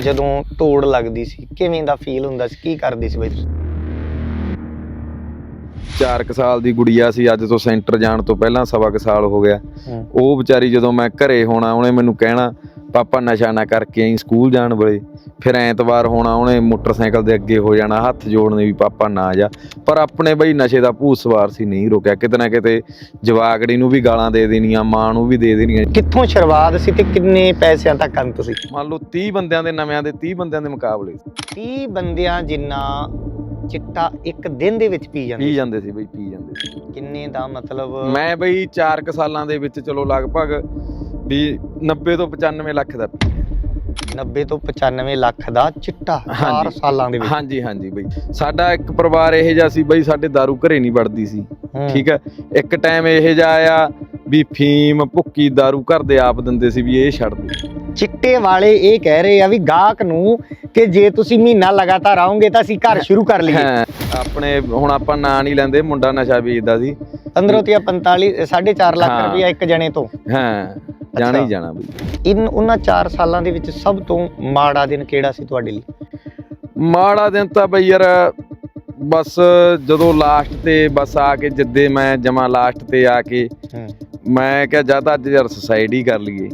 ਜਦੋਂ ਤੋੜ ਲੱਗਦੀ ਸੀ ਕਿਵੇਂ ਦਾ ਫੀਲ ਹੁੰਦਾ ਸੀ ਕੀ ਕਰਦੇ ਸੀ ਬਾਈ ਤੁਸੀਂ? 4 ਕੁ ਸਾਲ ਦੀ ਗੁੜੀਆ ਸੀ ਅੱਜ ਤੋਂ ਸੈਂਟਰ ਜਾਣ ਤੋਂ ਪਹਿਲਾਂ ਸਵਾ ਕੁ ਸਾਲ ਹੋ ਗਿਆ। ਉਹ ਵਿਚਾਰੀ ਜਦੋਂ ਮੈਂ ਘਰੇ ਹੋਣਾ ਉਹਨੇ ਮੈਨੂੰ ਕਹਿਣਾ ਪਾਪਾ ਨਸ਼ਾ ਨਾ ਕਰਕੇ ਆਈ ਸਕੂਲ ਜਾਣ ਵੇਲੇ। ਫਿਰ ਐਤਵਾਰ ਹੋਣਾ ਉਹਨੇ ਮੋਟਰਸਾਈਕਲ ਦੇ ਅੱਗੇ ਹੋ ਜਾਣਾ ਹੱਥ ਜੋੜਨੇ ਵੀ ਪਾਪਾ ਨਾ ਜਾ। ਪਰ ਆਪਣੇ ਬਈ ਨਸ਼ੇ ਦਾ ਭੂਤ ਸਵਾਰ ਸੀ ਨਹੀਂ ਰੁਕਿਆ। ਕਿਤੇ ਨਾ ਕਿਤੇ ਜਵਾਕੜੀ ਨੂੰ ਵੀ ਗਾਲਾਂ ਦੇ ਦੇਣੀਆਂ ਮਾਂ ਨੂੰ ਵੀ ਦੇ ਦੇਣੀਆਂ। ਕਿੱਥੋਂ ਸ਼ੁਰੂਆਤ ਸੀ ਤੇ ਕਿੰਨੇ ਪੈਸਿਆਂ ਤੱਕ ਅੰਤ ਤੁਸੀਂ? ਮੰਨ ਲਓ 30 ਬੰਦਿਆਂ ਦੇ ਨਵਿਆਂ ਦੇ 30 ਬੰਦਿਆਂ ਦੇ ਮੁਕਾਬਲੇ 30 ਬੰਦਿਆਂ ਜਿੰਨਾ ਚਿੱਟਾ ਇੱਕ ਦਿਨ ਦੇ ਵਿੱਚ ਪੀ ਜਾਂਦੇ ਪੀ ਸੀ। ਜਾਂਦੇ ਸੀ ਬਈ ਪੀ ਜਾਂਦੇ ਸੀ ਕਿੰਨੇ ਦਾ ਮਤਲਬ ਮੈਂ ਬਈ 4 ਕੁ ਸਾਲਾਂ ਦੇ ਵਿੱਚ ਚਲੋ ਲਗਭਗ ਵੀ 90 ਤੋਂ 95 ਲੱਖ ਦਾ ਪੀ 90 ਤੋਂ 95 ਲੱਖ ਦਾ ਚਿੱਟਾ 4 ਹਾਂਜੀ। ਸਾਲਾਂ ਦੇ ਵਿੱਚ ਹਾਂਜੀ ਹਾਂਜੀ ਬਈ ਸਾਡਾ ਇੱਕ ਪਰਿਵਾਰ ਇਹ ਜਿਹਾ ਸੀ ਬਈ ਸਾਡੇ दारू ਘਰੇ ਨਹੀਂ ਵੜਦੀ ਸੀ ਹੂੰ। ਠੀਕ ਹੈ ਇੱਕ ਟਾਈਮ ਇਹ ਜਿਹਾ ਆਇਆ ਵੀ ਫੀਮ ਭੁੱਕੀ दारू ਘਰ ਦੇ ਆਪ ਦਿੰਦੇ ਸੀ ਵੀ ਇਹ ਛੱਡ ਦੇ ਚਿੱਟੇ ਵਾਲੇ ਇਹ ਕਹਿ ਰਹੇ ਆ ਵੀ ਗਾਹਕ ਨੂੰ ਕਿ ਜੇ ਤੁਸੀਂ ਮਹੀਨਾ ਲਗਾਤਾਰ ਆਓਗੇ ਤਾਂ ਅਸੀਂ ਘਰ ਸ਼ੁਰੂ ਕਰ ਲਈਏ। ਹਾਂ, ਆਪਣੇ ਹੁਣ ਆਪਾਂ ਨਾਂ ਨਹੀਂ ਲੈਂਦੇ ਮੁੰਡਾ ਨਸ਼ਾ ਵੇਚਦਾ ਸੀ। 15 ਤੋਂ 45 4.5 ਲੱਖ ਹਾਂ। ਰੁਪਇਆ ਇੱਕ ਜਣੇ ਤੋਂ। ਹਾਂ ਜਾਣਾ ਅੱਛਾ। ਹੀ ਜਾਣਾ ਬਈ। ਇਨ ਉਹਨਾਂ 4 ਸਾਲਾਂ ਦੇ ਵਿੱਚ ਸਭ ਤੋਂ ਮਾੜਾ ਦਿਨ ਕਿਹੜਾ ਸੀ ਤੁਹਾਡੇ ਲਈ? ਮਾੜਾ ਦਿਨ ਤਾਂ ਬਈ ਯਾਰ ਬਸ ਜਦੋਂ ਲਾਸਟ ਤੇ ਬਸ ਆ ਕੇ ਜਿੱਦੇ ਮੈਂ ਜਮਾ ਲਾਸਟ ਤੇ ਆ ਕੇ ਮੈਂ ਕਿਹਾ ਜਾਂ ਤਾਂ ਅੱਜ ਯਾਰ ਸੁਸਾਈਡ ਹੀ ਕਰ ਲਈਏ।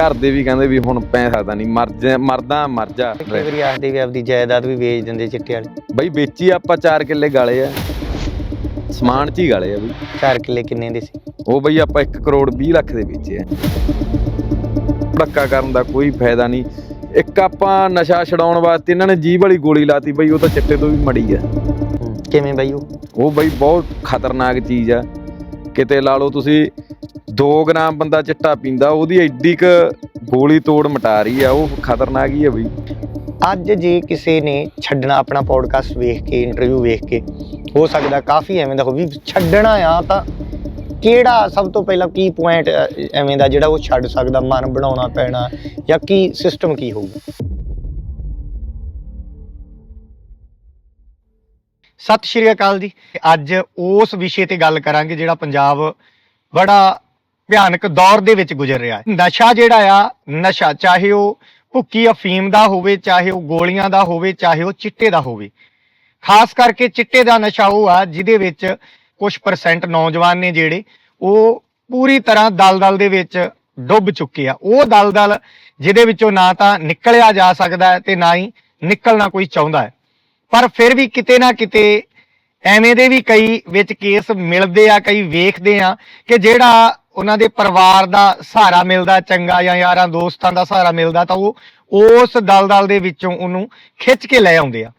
ਘਰ ਦੇ ਵੀ ਕਹਿੰਦੇ ਵੀ ਹੁਣ ਪੈ ਸਕਦਾ ਨਹੀਂ ਮਰ ਜਾ ਮਰਦਾ ਮਰ ਜਾ। ਕਈ ਵਾਰੀ ਆਖਦੇ ਵੀ ਆਪਦੀ ਜਾਇਦਾਦ ਵੀ ਵੇਚ ਦਿੰਦੇ ਚਿੱਟੇ ਵਾਲੇ। ਬਈ ਵੇਚੀ ਆਪਾਂ 4 ਕਿੱਲੇ ਗਾਲੇ ਆ। ਸਮਾਨ ਚ ਹੀ ਗਾਲੇ ਆ ਬਈ। 4 ਕਿੱਲੇ ਕਿੰਨੇ ਦੇ ਸੀ? ਉਹ ਬਈ ਆਪਾਂ 1 ਕਰੋੜ 20 ਲੱਖ ਦੇ ਵੇਚੇ ਆ। ਧੱਕਾ ਕਰਨ ਦਾ ਕੋਈ ਫਾਇਦਾ ਨਹੀਂ। ਇੱਕ ਆਪਾਂ ਨਸ਼ਾ ਛਡਾਉਣ ਵਾਸਤੇ ਇਹਨਾਂ ਨੇ ਜੀਭ ਵਾਲੀ ਗੋਲੀ ਲਾਤੀ ਬਈ ਉਹ ਤਾਂ ਚਿੱਟੇ ਤੋਂ ਵੀ ਮੜੀ ਆ। ਕਿਵੇਂ ਬਾਈ ਉਹ? ਉਹ ਬਈ ਬਹੁਤ ਖਤਰਨਾਕ ਚੀਜ਼ ਆ। ਕਿਤੇ ਲਾ ਲਓ ਤੁਸੀਂ 2 ਗ੍ਰਾਮ ਬੰਦਾ ਚਿੱਟਾ ਪੀਂਦਾ, ਉਹਦੀ ਐਡੀ ਕ ਗੋਲੀ ਤੋੜ ਮਟਾ ਰਹੀ ਆ, ਉਹ ਖਤਰਨਾਕ ਹੀ ਆ ਬਈ। ਅੱਜ ਜੇ ਕਿਸੇ ਨੇ ਛੱਡਣਾ ਆਪਣਾ ਪੋਡਕਾਸਟ ਵੇਖ ਕੇ ਇੰਟਰਵਿਊ ਵੇਖ ਕੇ, ਹੋ ਸਕਦਾ ਕਾਫੀ ਐਵੇਂ ਦਾ ਹੋ ਵੀ ਛੱਡਣਾ ਆ ਤਾਂ ਕਿਹੜਾ ਸਭ ਤੋਂ ਪਹਿਲਾਂ ਕੀ ਪੁਆਇੰਟ ਐਵੇਂ ਦਾ ਜਿਹੜਾ ਉਹ ਛੱਡ ਸਕਦਾ, ਮਨ ਬਣਾਉਣਾ ਪੈਣਾ, ਜਾਂ ਕੀ ਸਿਸਟਮ ਕੀ ਹੋਊਗਾ ਸਤਿ ਸ਼੍ਰੀ ਅਕਾਲ ਜੀ। ਅੱਜ ਉਸ ਵਿਸ਼ੇ ਤੇ ਗੱਲ ਕਰਾਂਗੇ ਜਿਹੜਾ ਪੰਜਾਬ ਬੜਾ ਭਿਆਨਕ ਦੌਰ ਦੇ ਵਿੱਚ ਗੁਜ਼ਰ ਰਿਹਾ ਹੈ। ਨਸ਼ਾ ਜਿਹੜਾ ਆ, ਨਸ਼ਾ ਚਾਹੇ ਉਹ ਭੁੱਕੀ ਅਫੀਮ ਦਾ ਹੋਵੇ, ਚਾਹੇ ਉਹ ਗੋਲੀਆਂ ਦਾ ਹੋਵੇ, ਚਾਹੇ ਉਹ ਚਿੱਟੇ ਦਾ ਹੋਵੇ। ਖਾਸ ਕਰਕੇ ਚਿੱਟੇ ਦਾ ਨਸ਼ਾ ਉਹ ਆ, ਜਿਹਦੇ ਵਿੱਚ ਕੁਝ ਪਰਸੈਂਟ ਨੌਜਵਾਨ ਨੇ ਜਿਹੜੇ, ਉਹ ਪੂਰੀ ਤਰ੍ਹਾਂ ਦਲਦਲ ਦੇ ਵਿੱਚ ਡੁੱਬ ਚੁੱਕੇ ਆ। ਉਹ ਦਲਦਲ ਜਿਹਦੇ ਵਿੱਚੋਂ ਨਾ ਤਾਂ ਨਿਕਲਿਆ ਜਾ ਸਕਦਾ ਹੈ ਤੇ ਨਾ ਹੀ ਨਿਕਲਣਾ ਕੋਈ ਚਾਹੁੰਦਾ ਹੈ। ਪਰ ਫਿਰ ਵੀ ਕਿਤੇ ਨਾ ਕਿਤੇ ਐਵੇਂ ਦੇ ਵੀ ਕਈ ਵਿੱਚ ਕੇਸ ਮਿਲਦੇ ਆ, ਕਈ ਵੇਖਦੇ ਆ ਕਿ ਜਿਹੜਾ ਉਹਨਾਂ ਦੇ ਪਰਿਵਾਰ ਦਾ ਸਹਾਰਾ ਮਿਲਦਾ ਚੰਗਾ ਜਾਂ ਯਾਰਾਂ ਦੋਸਤਾਂ ਦਾ ਸਹਾਰਾ ਮਿਲਦਾ ਤਾਂ ਉਹ ਉਸ ਦਲਦਲ ਦੇ ਵਿੱਚੋਂ ਉਹਨੂੰ ਖਿੱਚ ਕੇ ਲੈ ਆਉਂਦੇ ਆ।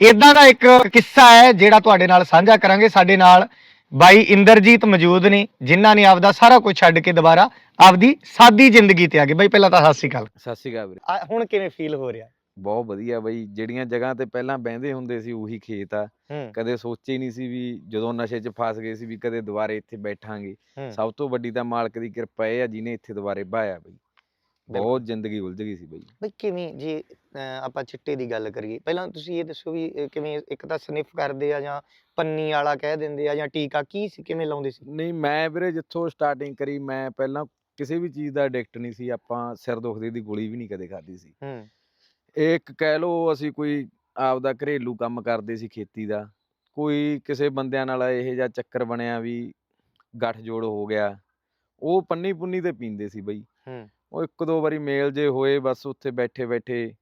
ਇਦਾਂ ਦਾ ਇੱਕ ਕਿੱਸਾ ਹੈ ਜਿਹੜਾ ਤੁਹਾਡੇ ਨਾਲ ਸਾਂਝਾ ਕਰਾਂਗੇ। ਸਾਡੇ ਨਾਲ ਬਾਈ ਇੰਦਰਜੀਤ ਮੌਜੂਦ ਨੇ ਜਿਨ੍ਹਾਂ ਨੇ ਆਪਦਾ ਸਾਰਾ ਕੁਝ ਛੱਡ ਕੇ ਦੁਬਾਰਾ ਆਪਦੀ ਸਾਦੀ ਜ਼ਿੰਦਗੀ ਤੇ ਆ ਗਏ। ਬਾਈ ਪਹਿਲਾਂ ਤਾਂ ਸਤਿ ਸ਼੍ਰੀ ਅਕਾਲ। ਸਤਿ ਸ਼੍ਰੀ ਅਕਾਲ ਵੀਰੇ। ਹੁਣ ਕਿਵੇਂ ਫੀਲ ਹੋ ਰਿਹਾ? ਬਹੁਤ ਵਧੀਆ ਬਈ ਜਿਹੜੀਆਂ ਜਗ੍ਹਾ ਤੇ ਪਹਿਲਾਂ ਬਹਿੰਦੇ ਹੁੰਦੇ ਸੀ ਉਹੀ ਖੇਤ ਆ। ਕਦੇ ਸੋਚੇ ਨਹੀਂ ਸੀ ਵੀ ਜਦੋਂ ਨਸ਼ੇ 'ਚ ਫਸ ਗਏ ਸੀ ਵੀ ਕਦੇ ਦੁਬਾਰੇ ਇੱਥੇ ਬੈਠਾਂਗੇ। ਸਭ ਤੋਂ ਵੱਡੀ ਤਾਂ ਮਾਲਕ ਦੀ ਕਿਰਪਾ ਇਹ ਆ ਜਿਹਨੇ ਇੱਥੇ ਦੁਬਾਰੇ ਬਾਇਆ ਬਈ। ਬਹੁਤ ਜ਼ਿੰਦਗੀ ਉਲਝ ਗਈ ਸੀ ਬਈ। ਬਈ ਕਿਵੇਂ ਜੇ ਆਪਾਂ ਚਿੱਟੇ ਦੀ ਗੱਲ ਕਰੀਏ ਪਹਿਲਾਂ ਤੁਸੀਂ ਇਹ ਦੱਸੋ ਵੀ ਕਿਵੇਂ ਇੱਕ ਤਾਂ ਸਨਿਫ ਕਰਦੇ ਆ ਜਾਂ ਪੰਨੀ ਵਾਲਾ ਕਹਿ ਦਿੰਦੇ ਆ ਜਾਂ ਟੀਕਾ ਕੀ ਸੀ ਕਿਵੇਂ ਲਾਉਂਦੇ ਸੀ? ਨਹੀਂ ਮੈਂ ਵੀਰੇ ਜਿੱਥੋਂ ਸਟਾਰਟਿੰਗ ਕਰੀ ਮੈਂ ਪਹਿਲਾਂ ਕਿਸੇ ਵੀ ਚੀਜ਼ ਦਾ ਐਡਿਕਟ ਨਹੀਂ ਸੀ ਆਪਾਂ ਸਿਰ ਦੁਖਦੇ ਦੀ ਗੋਲੀ ਵੀ ਨਹੀਂ ਕਦੇ ਖਾਧੀ ਸੀ। ਹੂੰ। ਇੱਕ ਕਹਿ ਲਓ ਅਸੀਂ ਕੋਈ ਆਪਦਾ ਘਰੇਲੂ ਕੰਮ ਕਰਦੇ ਸੀ ਖੇਤੀ ਦਾ ਕੋਈ ਕਿਸੇ ਬੰਦਿਆਂ ਨਾਲ ਇਹ ਜਿਹਾ ਚੱਕਰ ਬਣਿਆ ਵੀ ਗੱਠ ਜੋੜ ਹੋ ਗਿਆ ਉਹ ਪੰਨੀ ਪੁੰਨੀ ਤੇ ਪੀਂਦੇ ਸੀ ਬਈ। ਹੂੰ। ਉਹ ਇੱਕ ਦੋ ਵਾਰੀ ਮੇਲ ਜੇ ਹੋਏ ਬਸ ਉੱਥੇ ਬੈਠੇ ਬੈਠੇ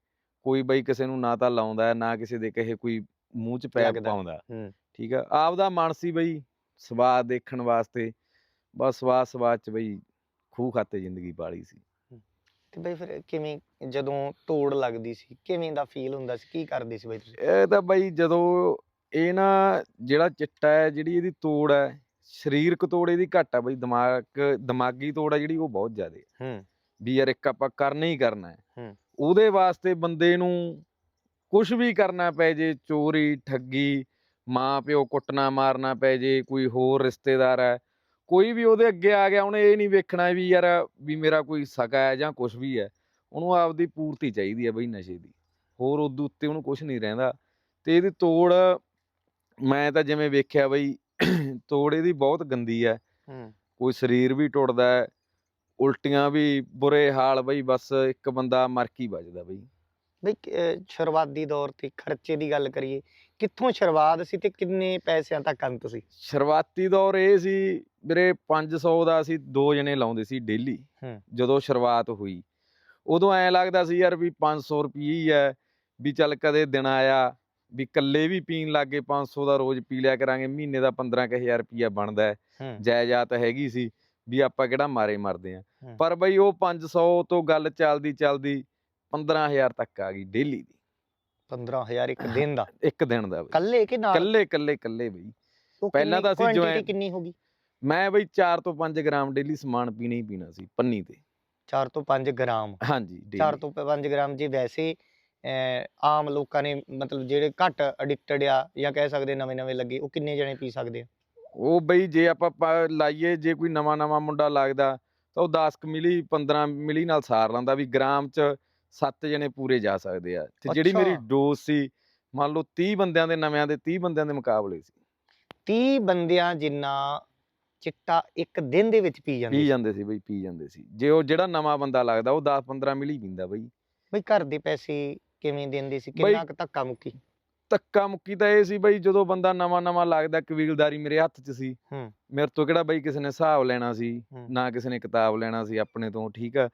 ਕੋਈ ਬਈ ਕਿਸੇ ਨੂੰ ਨਾ ਤਾਂ ਲਾਉਂਦਾ ਨਾ ਕਿਸੇ ਦੇ ਕਹੇ ਕੋਈ ਮੂੰਹ 'ਚ ਲੱਗਦਾ। ਪਾਉਂਦਾ ਹੂੰ। ਠੀਕ ਆ? ਆਪਦਾ ਮਨ ਸੀ ਬਈ ਸਵਾਦ ਦੇਖਣ ਵਾਸਤੇ ਬਸ ਸਵਾਦ ਸਵਾਦ ਚ ਬਈ ਖੂਹ ਖਾਤੇ ਜ਼ਿੰਦਗੀ ਪਾਲੀ ਸੀ। ਤੇ ਬਈ ਫਿਰ ਕਿਵੇਂ ਜਦੋਂ ਤੋੜ ਲੱਗਦੀ ਸੀ ਕਿਵੇਂ ਦਾ ਫੀਲ ਹੁੰਦਾ ਸੀ ਕੀ ਕਰਦੇ ਸੀ ਬਈ ਤੁਸੀਂ? ਇਹ ਤਾਂ ਬਈ ਜਦੋਂ ਇਹ ਨਾ ਜਿਹੜਾ ਚਿੱਟਾ ਹੈ ਜਿਹੜੀ ਇਹਦੀ ਤੋੜ ਹੈ ਸਰੀਰਕ ਤੋੜ ਇਹਦੀ ਘੱਟ ਆ ਬਈ ਦਿਮਾਗ ਦਿਮਾਗੀ ਤੋੜ ਹੈ ਜਿਹੜੀ ਉਹ ਬਹੁਤ ਜ਼ਿਆਦਾ ਹੈ। ਹੂੰ। ਵੀ ਯਾਰ ਇੱਕ ਆਪਾਂ ਕਰਨਾ ਹੀ ਕਰਨਾ ਹੈ। ਹੂੰ। ਉਹਦੇ ਵਾਸਤੇ ਬੰਦੇ ਨੂੰ ਕੁਝ ਵੀ ਕਰਨਾ ਪੈ ਜੇ ਚੋਰੀ ਠੱਗੀ ਮਾਂ ਪਿਓ ਕੁੱਟਣਾ ਮਾਰਨਾ ਪੈ ਜੇ ਕੋਈ ਹੋਰ ਰਿਸ਼ਤੇਦਾਰ ਹੈ ਕੋਈ ਵੀ ਉਹਦੇ ਅੱਗੇ ਆ ਗਿਆ ਉਹਨੇ ਇਹ ਨਹੀਂ ਵੇਖਣਾ ਵੀ ਯਾਰ ਵੀ ਮੇਰਾ ਕੋਈ ਸਕਾ ਹੈ ਜਾਂ ਕੁਝ ਵੀ ਹੈ। ਉਹਨੂੰ ਆਪਦੀ ਪੂਰਤੀ ਚਾਹੀਦੀ ਹੈ ਬਈ ਨਸ਼ੇ ਦੀ। ਹੋਰ ਉਦੋਂ ਉੱਤੇ ਉਹਨੂੰ ਕੁਝ ਨਹੀਂ ਰਹਿੰਦਾ। ਤੇ ਇਹਦੀ ਤੋੜ ਮੈਂ ਤਾਂ ਜਿਵੇਂ ਵੇਖਿਆ ਬਈ ਤੋੜ ਇਹਦੀ ਬਹੁਤ ਗੰਦੀ ਹੈ। ਕੋਈ ਸਰੀਰ ਵੀ ਟੁੱਟਦਾ ਹੈ ਉਲਟੀਆਂ ਵੀ ਬੁਰੇ ਹਾਲ ਬਈ ਬਸ ਇੱਕ ਬੰਦਾ ਮਰ ਕੀ ਵੱਜਦਾ ਬਈ। ਬਈ ਸ਼ੁਰੂਆਤੀ ਦੌਰ ਤੇ ਖਰਚੇ ਦੀ ਗੱਲ ਕਰੀਏ ਕਿੱਥੋਂ ਸ਼ੁਰੂਆਤ ਸੀ ਤੇ ਕਿੰਨੇ ਪੈਸਿਆਂ ਤੱਕ ਅੰਤ ਸੀ ਸ਼ੁਰੂਆਤੀ ਦੌਰ ਇਹ ਸੀ ਵੀਰੇ 500 ਦਾ ਅਸੀਂ ਦੋ ਜਣੇ ਲਾਉਂਦੇ ਸੀ ਡੇਲੀ ਹੂੰ। ਜਦੋਂ ਸ਼ੁਰੂਆਤ ਹੋਈ। ਉਦੋਂ ਐਂ ਲੱਗਦਾ ਸੀ ਯਾਰ ਵੀ 500 ਰੁਪਏ ਹੀ ਹੈ ਵੀ ਚੱਲ ਕਦੇ ਦਿਨ ਆਇਆ ਵੀ ਕੱਲੇ ਵੀ ਪੀਣ ਲੱਗੇ 500 ਦਾ ਰੋਜ਼ ਪੀ ਲਿਆ ਕਰਾਂਗੇ ਮਹੀਨੇ ਦਾ 15000 ਰੁਪਿਆ ਬਣਦਾ ਹੈ। ਜਾਇਦਾਦ ਹੈਗੀ ਸੀ ਵੀ ਆਪਾਂ ਕਿਹੜਾ ਮਾਰੇ ਮਰਦੇ ਆ। ਪਰ ਬਈ ਉਹ 500 ਤੋਂ ਗੱਲ ਚੱਲਦੀ ਚੱਲਦੀ 15000 ਤੱਕ ਆ ਗਈ ਡੇਲੀ ਦੀ। 15000 ਇੱਕ ਦਿਨ ਦਾ? ਇੱਕ ਦਿਨ ਦਾ ਬਈ। ਕੱਲੇ ਕਿ ਨਾਲ? ਕੱਲੇ ਕੱਲੇ ਕੱਲੇ ਬਈ। ਪਹਿਲਾਂ ਤਾਂ ਅਸੀਂ join- ਕਿੰਨੀ ਹੋ ਗਈ? ਮੈਂ ਬਈ 4 ਤੋਂ 5 ਗ੍ਰਾਮ ਡੇਲੀ ਸਮਾਨ ਪੀਣਾ ਹੀ ਪੀਣਾ ਸੀ ਪੰਨੀ ਤੇ। 4 ਤੋਂ 5 ਗ੍ਰਾਮ? ਹਾਂਜੀ 4 daily। ਤੋਂ 5 ਗ੍ਰਾਮ ਜੇ ਵੈਸੇ ਆਮ ਲੋਕਾਂ ਨੇ ਮਤਲਬ ਜਿਹੜੇ ਘੱਟ ਐਡਿਕਟਡ ਆ ਜਾਂ ਕਹਿ ਸਕਦੇ ਨਵੇਂ ਨਵੇਂ ਲੱਗੇ ਉਹ ਕਿੰਨੇ ਜਣੇ ਪੀ ਸਕਦੇ ਆ? ਉਹ ਬਈ ਜੇ ਆਪਾਂ ਲਾਈਏ ਜੇ ਕੋਈ ਨਵਾਂ ਨਵਾਂ ਮੁੰਡਾ ਲੱਗਦਾ ਤਾਂ ਉਹ 10 ਕੁ ਮਿਲੀ 15 ਮਿਲੀ ਨਾਲ ਸਾਰ ਲੈਂਦਾ ਵੀ ਗ੍ਰਾਮ ਚ 7 ਜਣੇ ਪੂਰੇ ਜਾ ਸਕਦੇ ਆ। ਤੇ ਜਿਹੜੀ ਮੇਰੀ। ਡੋਜ਼ ਸੀ ਮੰਨ ਲਓ 30 ਬੰਦਿਆਂ ਦੇ ਨਵਿਆਂ ਦੇ 30 ਬੰਦਿਆਂ ਦੇ ਮੁਕਾਬਲੇ ਸੀ। 30 ਬੰਦਿਆਂ ਜਿੰਨਾ ਚਿੱਟਾ ਇੱਕ ਦਿਨ ਦੇ ਵਿੱਚ ਪੀ ਜਾਂਦੇ ਪੀ। ਜਾਂਦੇ ਸੀ ਬਈ ਪੀ ਜਾਂਦੇ ਸੀ। ਜੇ ਉਹ ਜਿਹੜਾ ਨਵਾਂ ਬੰਦਾ ਲੱਗਦਾ ਉਹ 10 15 ਮਿਲੀ ਪੀਂਦਾ ਬਈ। ਬਈ ਘਰ ਦੇ ਪੈਸੇ ਕਿਵੇਂ ਦਿੰਦੇ ਸੀ? ਕਿੰਨਾ ਕੁ ਧੱਕਾ ਮੁੱਕੀ? ਧੱਕਾ ਮੁੱਕੀ ਤਾਂ ਇਹ ਸੀ ਬਈ ਜਦੋਂ ਬੰਦਾ ਨਵਾਂ ਨਵਾਂ ਲੱਗਦਾ ਕਬੀਲਦਾਰੀ ਮੇਰੇ ਹੱਥ 'ਚ ਸੀ। ਹੂੰ। ਮੇਰੇ ਤੋਂ ਕਿਹੜਾ ਬਈ ਕਿਸੇ ਨੇ ਹਿਸਾਬ ਲੈਣਾ ਸੀ। ਨਾ ਕਿਸੇ ਨੇ ਕਿਤਾਬ ਲੈਣਾ ਸੀ ਆਪਣੇ ਤੋਂ ਠੀਕ ਆ।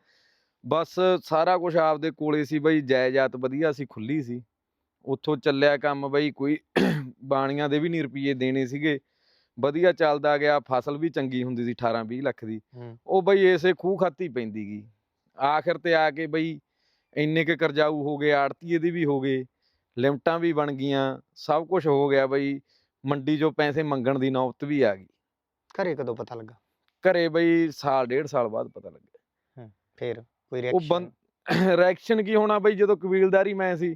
ਬਸ ਸਾਰਾ ਕੁਝ ਆਪਦੇ ਕੋਲੇ ਸੀ ਬਈ ਜਾਇਦਾਦ ਵਧੀਆ ਸੀ ਖੁੱਲੀ ਸੀ। ਉੱਥੋਂ ਚੱਲਿਆ ਕੰਮ ਬਈ ਕੋਈ ਬਾਣੀਆਂ ਦੇ ਵੀ ਨਹੀਂ ਰੁਪਏ ਦੇਣੇ ਸੀਗੇ। ਵਧੀਆ ਚੱਲਦਾ ਗਿਆ ਫਸਲ ਵੀ ਚੰਗੀ ਹੁੰਦੀ ਸੀ 18 20 ਲੱਖ ਦੀ। ਉਹ ਬਈ ਇਸੇ ਖੂਹ ਖਾਤੀ ਪੈਂਦੀ ਗਈ ਆਖਰ ਤੇ ਆ ਕੇ ਬਈ ਇੰਨੇ ਕੁ ਕਰਜ਼ਾਊ ਹੋ ਗਏ ਆੜਤੀਏ ਦੇ ਵੀ ਹੋ ਗਏ ਲਿਮਟਾਂ ਵੀ ਬਣ ਗਈਆਂ ਸਭ ਕੁਝ ਹੋ ਗਿਆ ਬਈ ਮੰਡੀ 'ਚੋਂ ਪੈਸੇ ਮੰਗਣ ਦੀ ਨੌਬਤ ਵੀ ਆ ਗਈ। ਘਰੇ ਕਦੋਂ ਪਤਾ ਲੱਗਾ? ਘਰੇ ਬਈ ਸਾਲ ਡੇਢ ਸਾਲ ਬਾਅਦ ਪਤਾ ਲੱਗਿਆ। ਫੇਰ ਕੋਈ ਰਿਐਕਸ਼ਨ ਰਿਐਕਸ਼ਨ ਕੀ ਹੋਣਾ ਬਈ ਜਦੋਂ ਕਬੀਲਦਾਰੀ ਮੈਂ ਸੀ।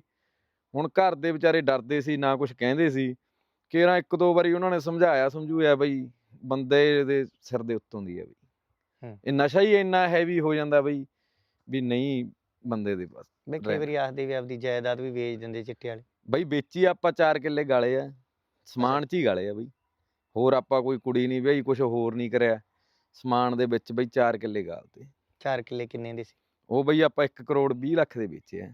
ਹੁਣ ਘਰ ਦੇ ਵਿਚਾਰੇ ਡਰਦੇ ਸੀ ਨਾ ਕੁਝ ਕਹਿੰਦੇ ਸੀ। ਕਿਹੜਾ ਇੱਕ ਦੋ ਵਾਰੀ ਉਹਨਾਂ ਨੇ ਸਮਝਾਇਆ ਸਮਝੂਇਆ ਬਈ ਬੰਦੇ ਦੇ ਸਿਰ ਦੇ ਉੱਤੋਂ ਦੀ ਹੈ ਬਈ। ਇਹ ਨਸ਼ਾ ਹੀ ਇੰਨਾ ਹੈਵੀ ਹੋ ਜਾਂਦਾ ਬਈ ਵੀ ਨਹੀਂ ਬੰਦੇ ਦੇ ਬਸ ਬਈ ਕਈ। ਵਾਰੀ ਆਖਦੇ ਵੀ ਆਪਦੀ ਜਾਇਦਾਦ ਵੀ ਵੇਚ ਦਿੰਦੇ ਚਿੱਟੇ ਵਾਲੇ। ਬਈ ਵੇਚੀ ਆਪਾਂ 4 ਕਿੱਲੇ ਗਾਲੇ ਆ ਸਮਾਨ 'ਚ ਹੀ ਗਾਲੇ ਆ ਬਈ। ਹੋਰ ਆਪਾਂ ਕੋਈ ਕੁੜੀ ਨਹੀਂ ਬਈ ਕੁਝ ਹੋਰ ਨਹੀਂ ਕਰਿਆ। ਸਮਾਨ ਦੇ ਵਿੱਚ ਬਈ 4 ਕਿੱਲੇ ਗਾਲਤੇ। 4 ਕਿੱਲੇ ਕਿੰਨੇ ਦੇ ਸੀ? ਉਹ ਬਈ ਆਪਾਂ 1 ਕਰੋੜ 20 ਲੱਖ ਦੇ ਵੇਚੇ ਆ।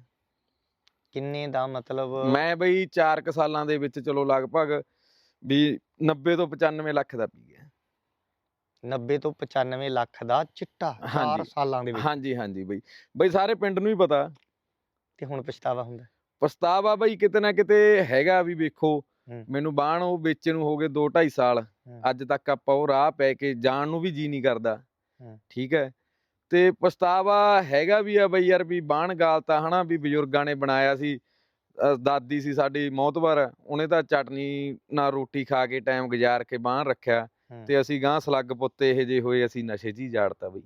ਕਿੰਨੇ ਦਾ ਮਤਲਬ ਮੈਂ ਬਈ 4 ਕ ਸਾਲਾਂ ਦੇ ਵਿੱਚ ਚਲੋ ਲਗਭਗ ਵੀ 90 ਤੋਂ 95 ਲੱਖ ਦਾ ਪੀ ਗਿਆ 90 ਤੋਂ 95 ਲੱਖ ਦਾ ਚਿੱਟਾ 4 ਹਾਂਜੀ। ਸਾਲਾਂ ਦੇ ਵਿੱਚ ਹਾਂਜੀ ਹਾਂਜੀ ਬਈ ਬਈ ਸਾਰੇ ਪਿੰਡ ਨੂੰ ਹੀ ਪਤਾ ਤੇ ਹੁਣ ਪਛਤਾਵਾ ਹੁੰਦਾ ਪਛਤਾਵਾ ਬਈ ਕਿਤੇ ਨਾ ਕਿਤੇ ਹੈਗਾ ਵੀ ਵੇਖੋ। ਮੈਨੂੰ ਬਾਣ ਉਹ ਵੇਚੇ ਨੂੰ ਹੋ ਗਏ 2 2.5 ਸਾਲ। ਅੱਜ ਤੱਕ ਆਪਾਂ ਉਹ ਰਾਹ ਪੈ ਕੇ ਜਾਣ ਨੂੰ ਵੀ ਜੀ ਨਹੀਂ ਕਰਦਾ। ਠੀਕ ਹੈ ਤੇ ਪਛਤਾਵਾ ਹੈਗਾ ਵੀ ਆ ਬਈ ਯਾਰ ਵੀ ਬਾਣ ਗਾਲਤਾ ਹਨਾ ਵੀ ਬਜ਼ੁਰਗਾਂ ਨੇ ਬਣਾਇਆ ਸੀ ਦਾਦੀ ਸੀ ਸਾਡੀ ਮੌਤਬਰ ਉਹਨੇ ਤਾਂ ਚਟਨੀ ਨਾਲ ਰੋਟੀ ਖਾ ਕੇ ਟਾਈਮ ਗੁਜ਼ਾਰ ਕੇ ਬਾਣ ਰੱਖਿਆ। ਤੇ ਅਸੀਂ ਗਾਂ ਸਲੱਗ ਪੁੱਤੇ ਇਹ ਜੇ ਹੋਏ ਅਸੀਂ ਨਸ਼ੇ 'ਚ ਹੀ ਜਾੜਤਾ ਬਈ।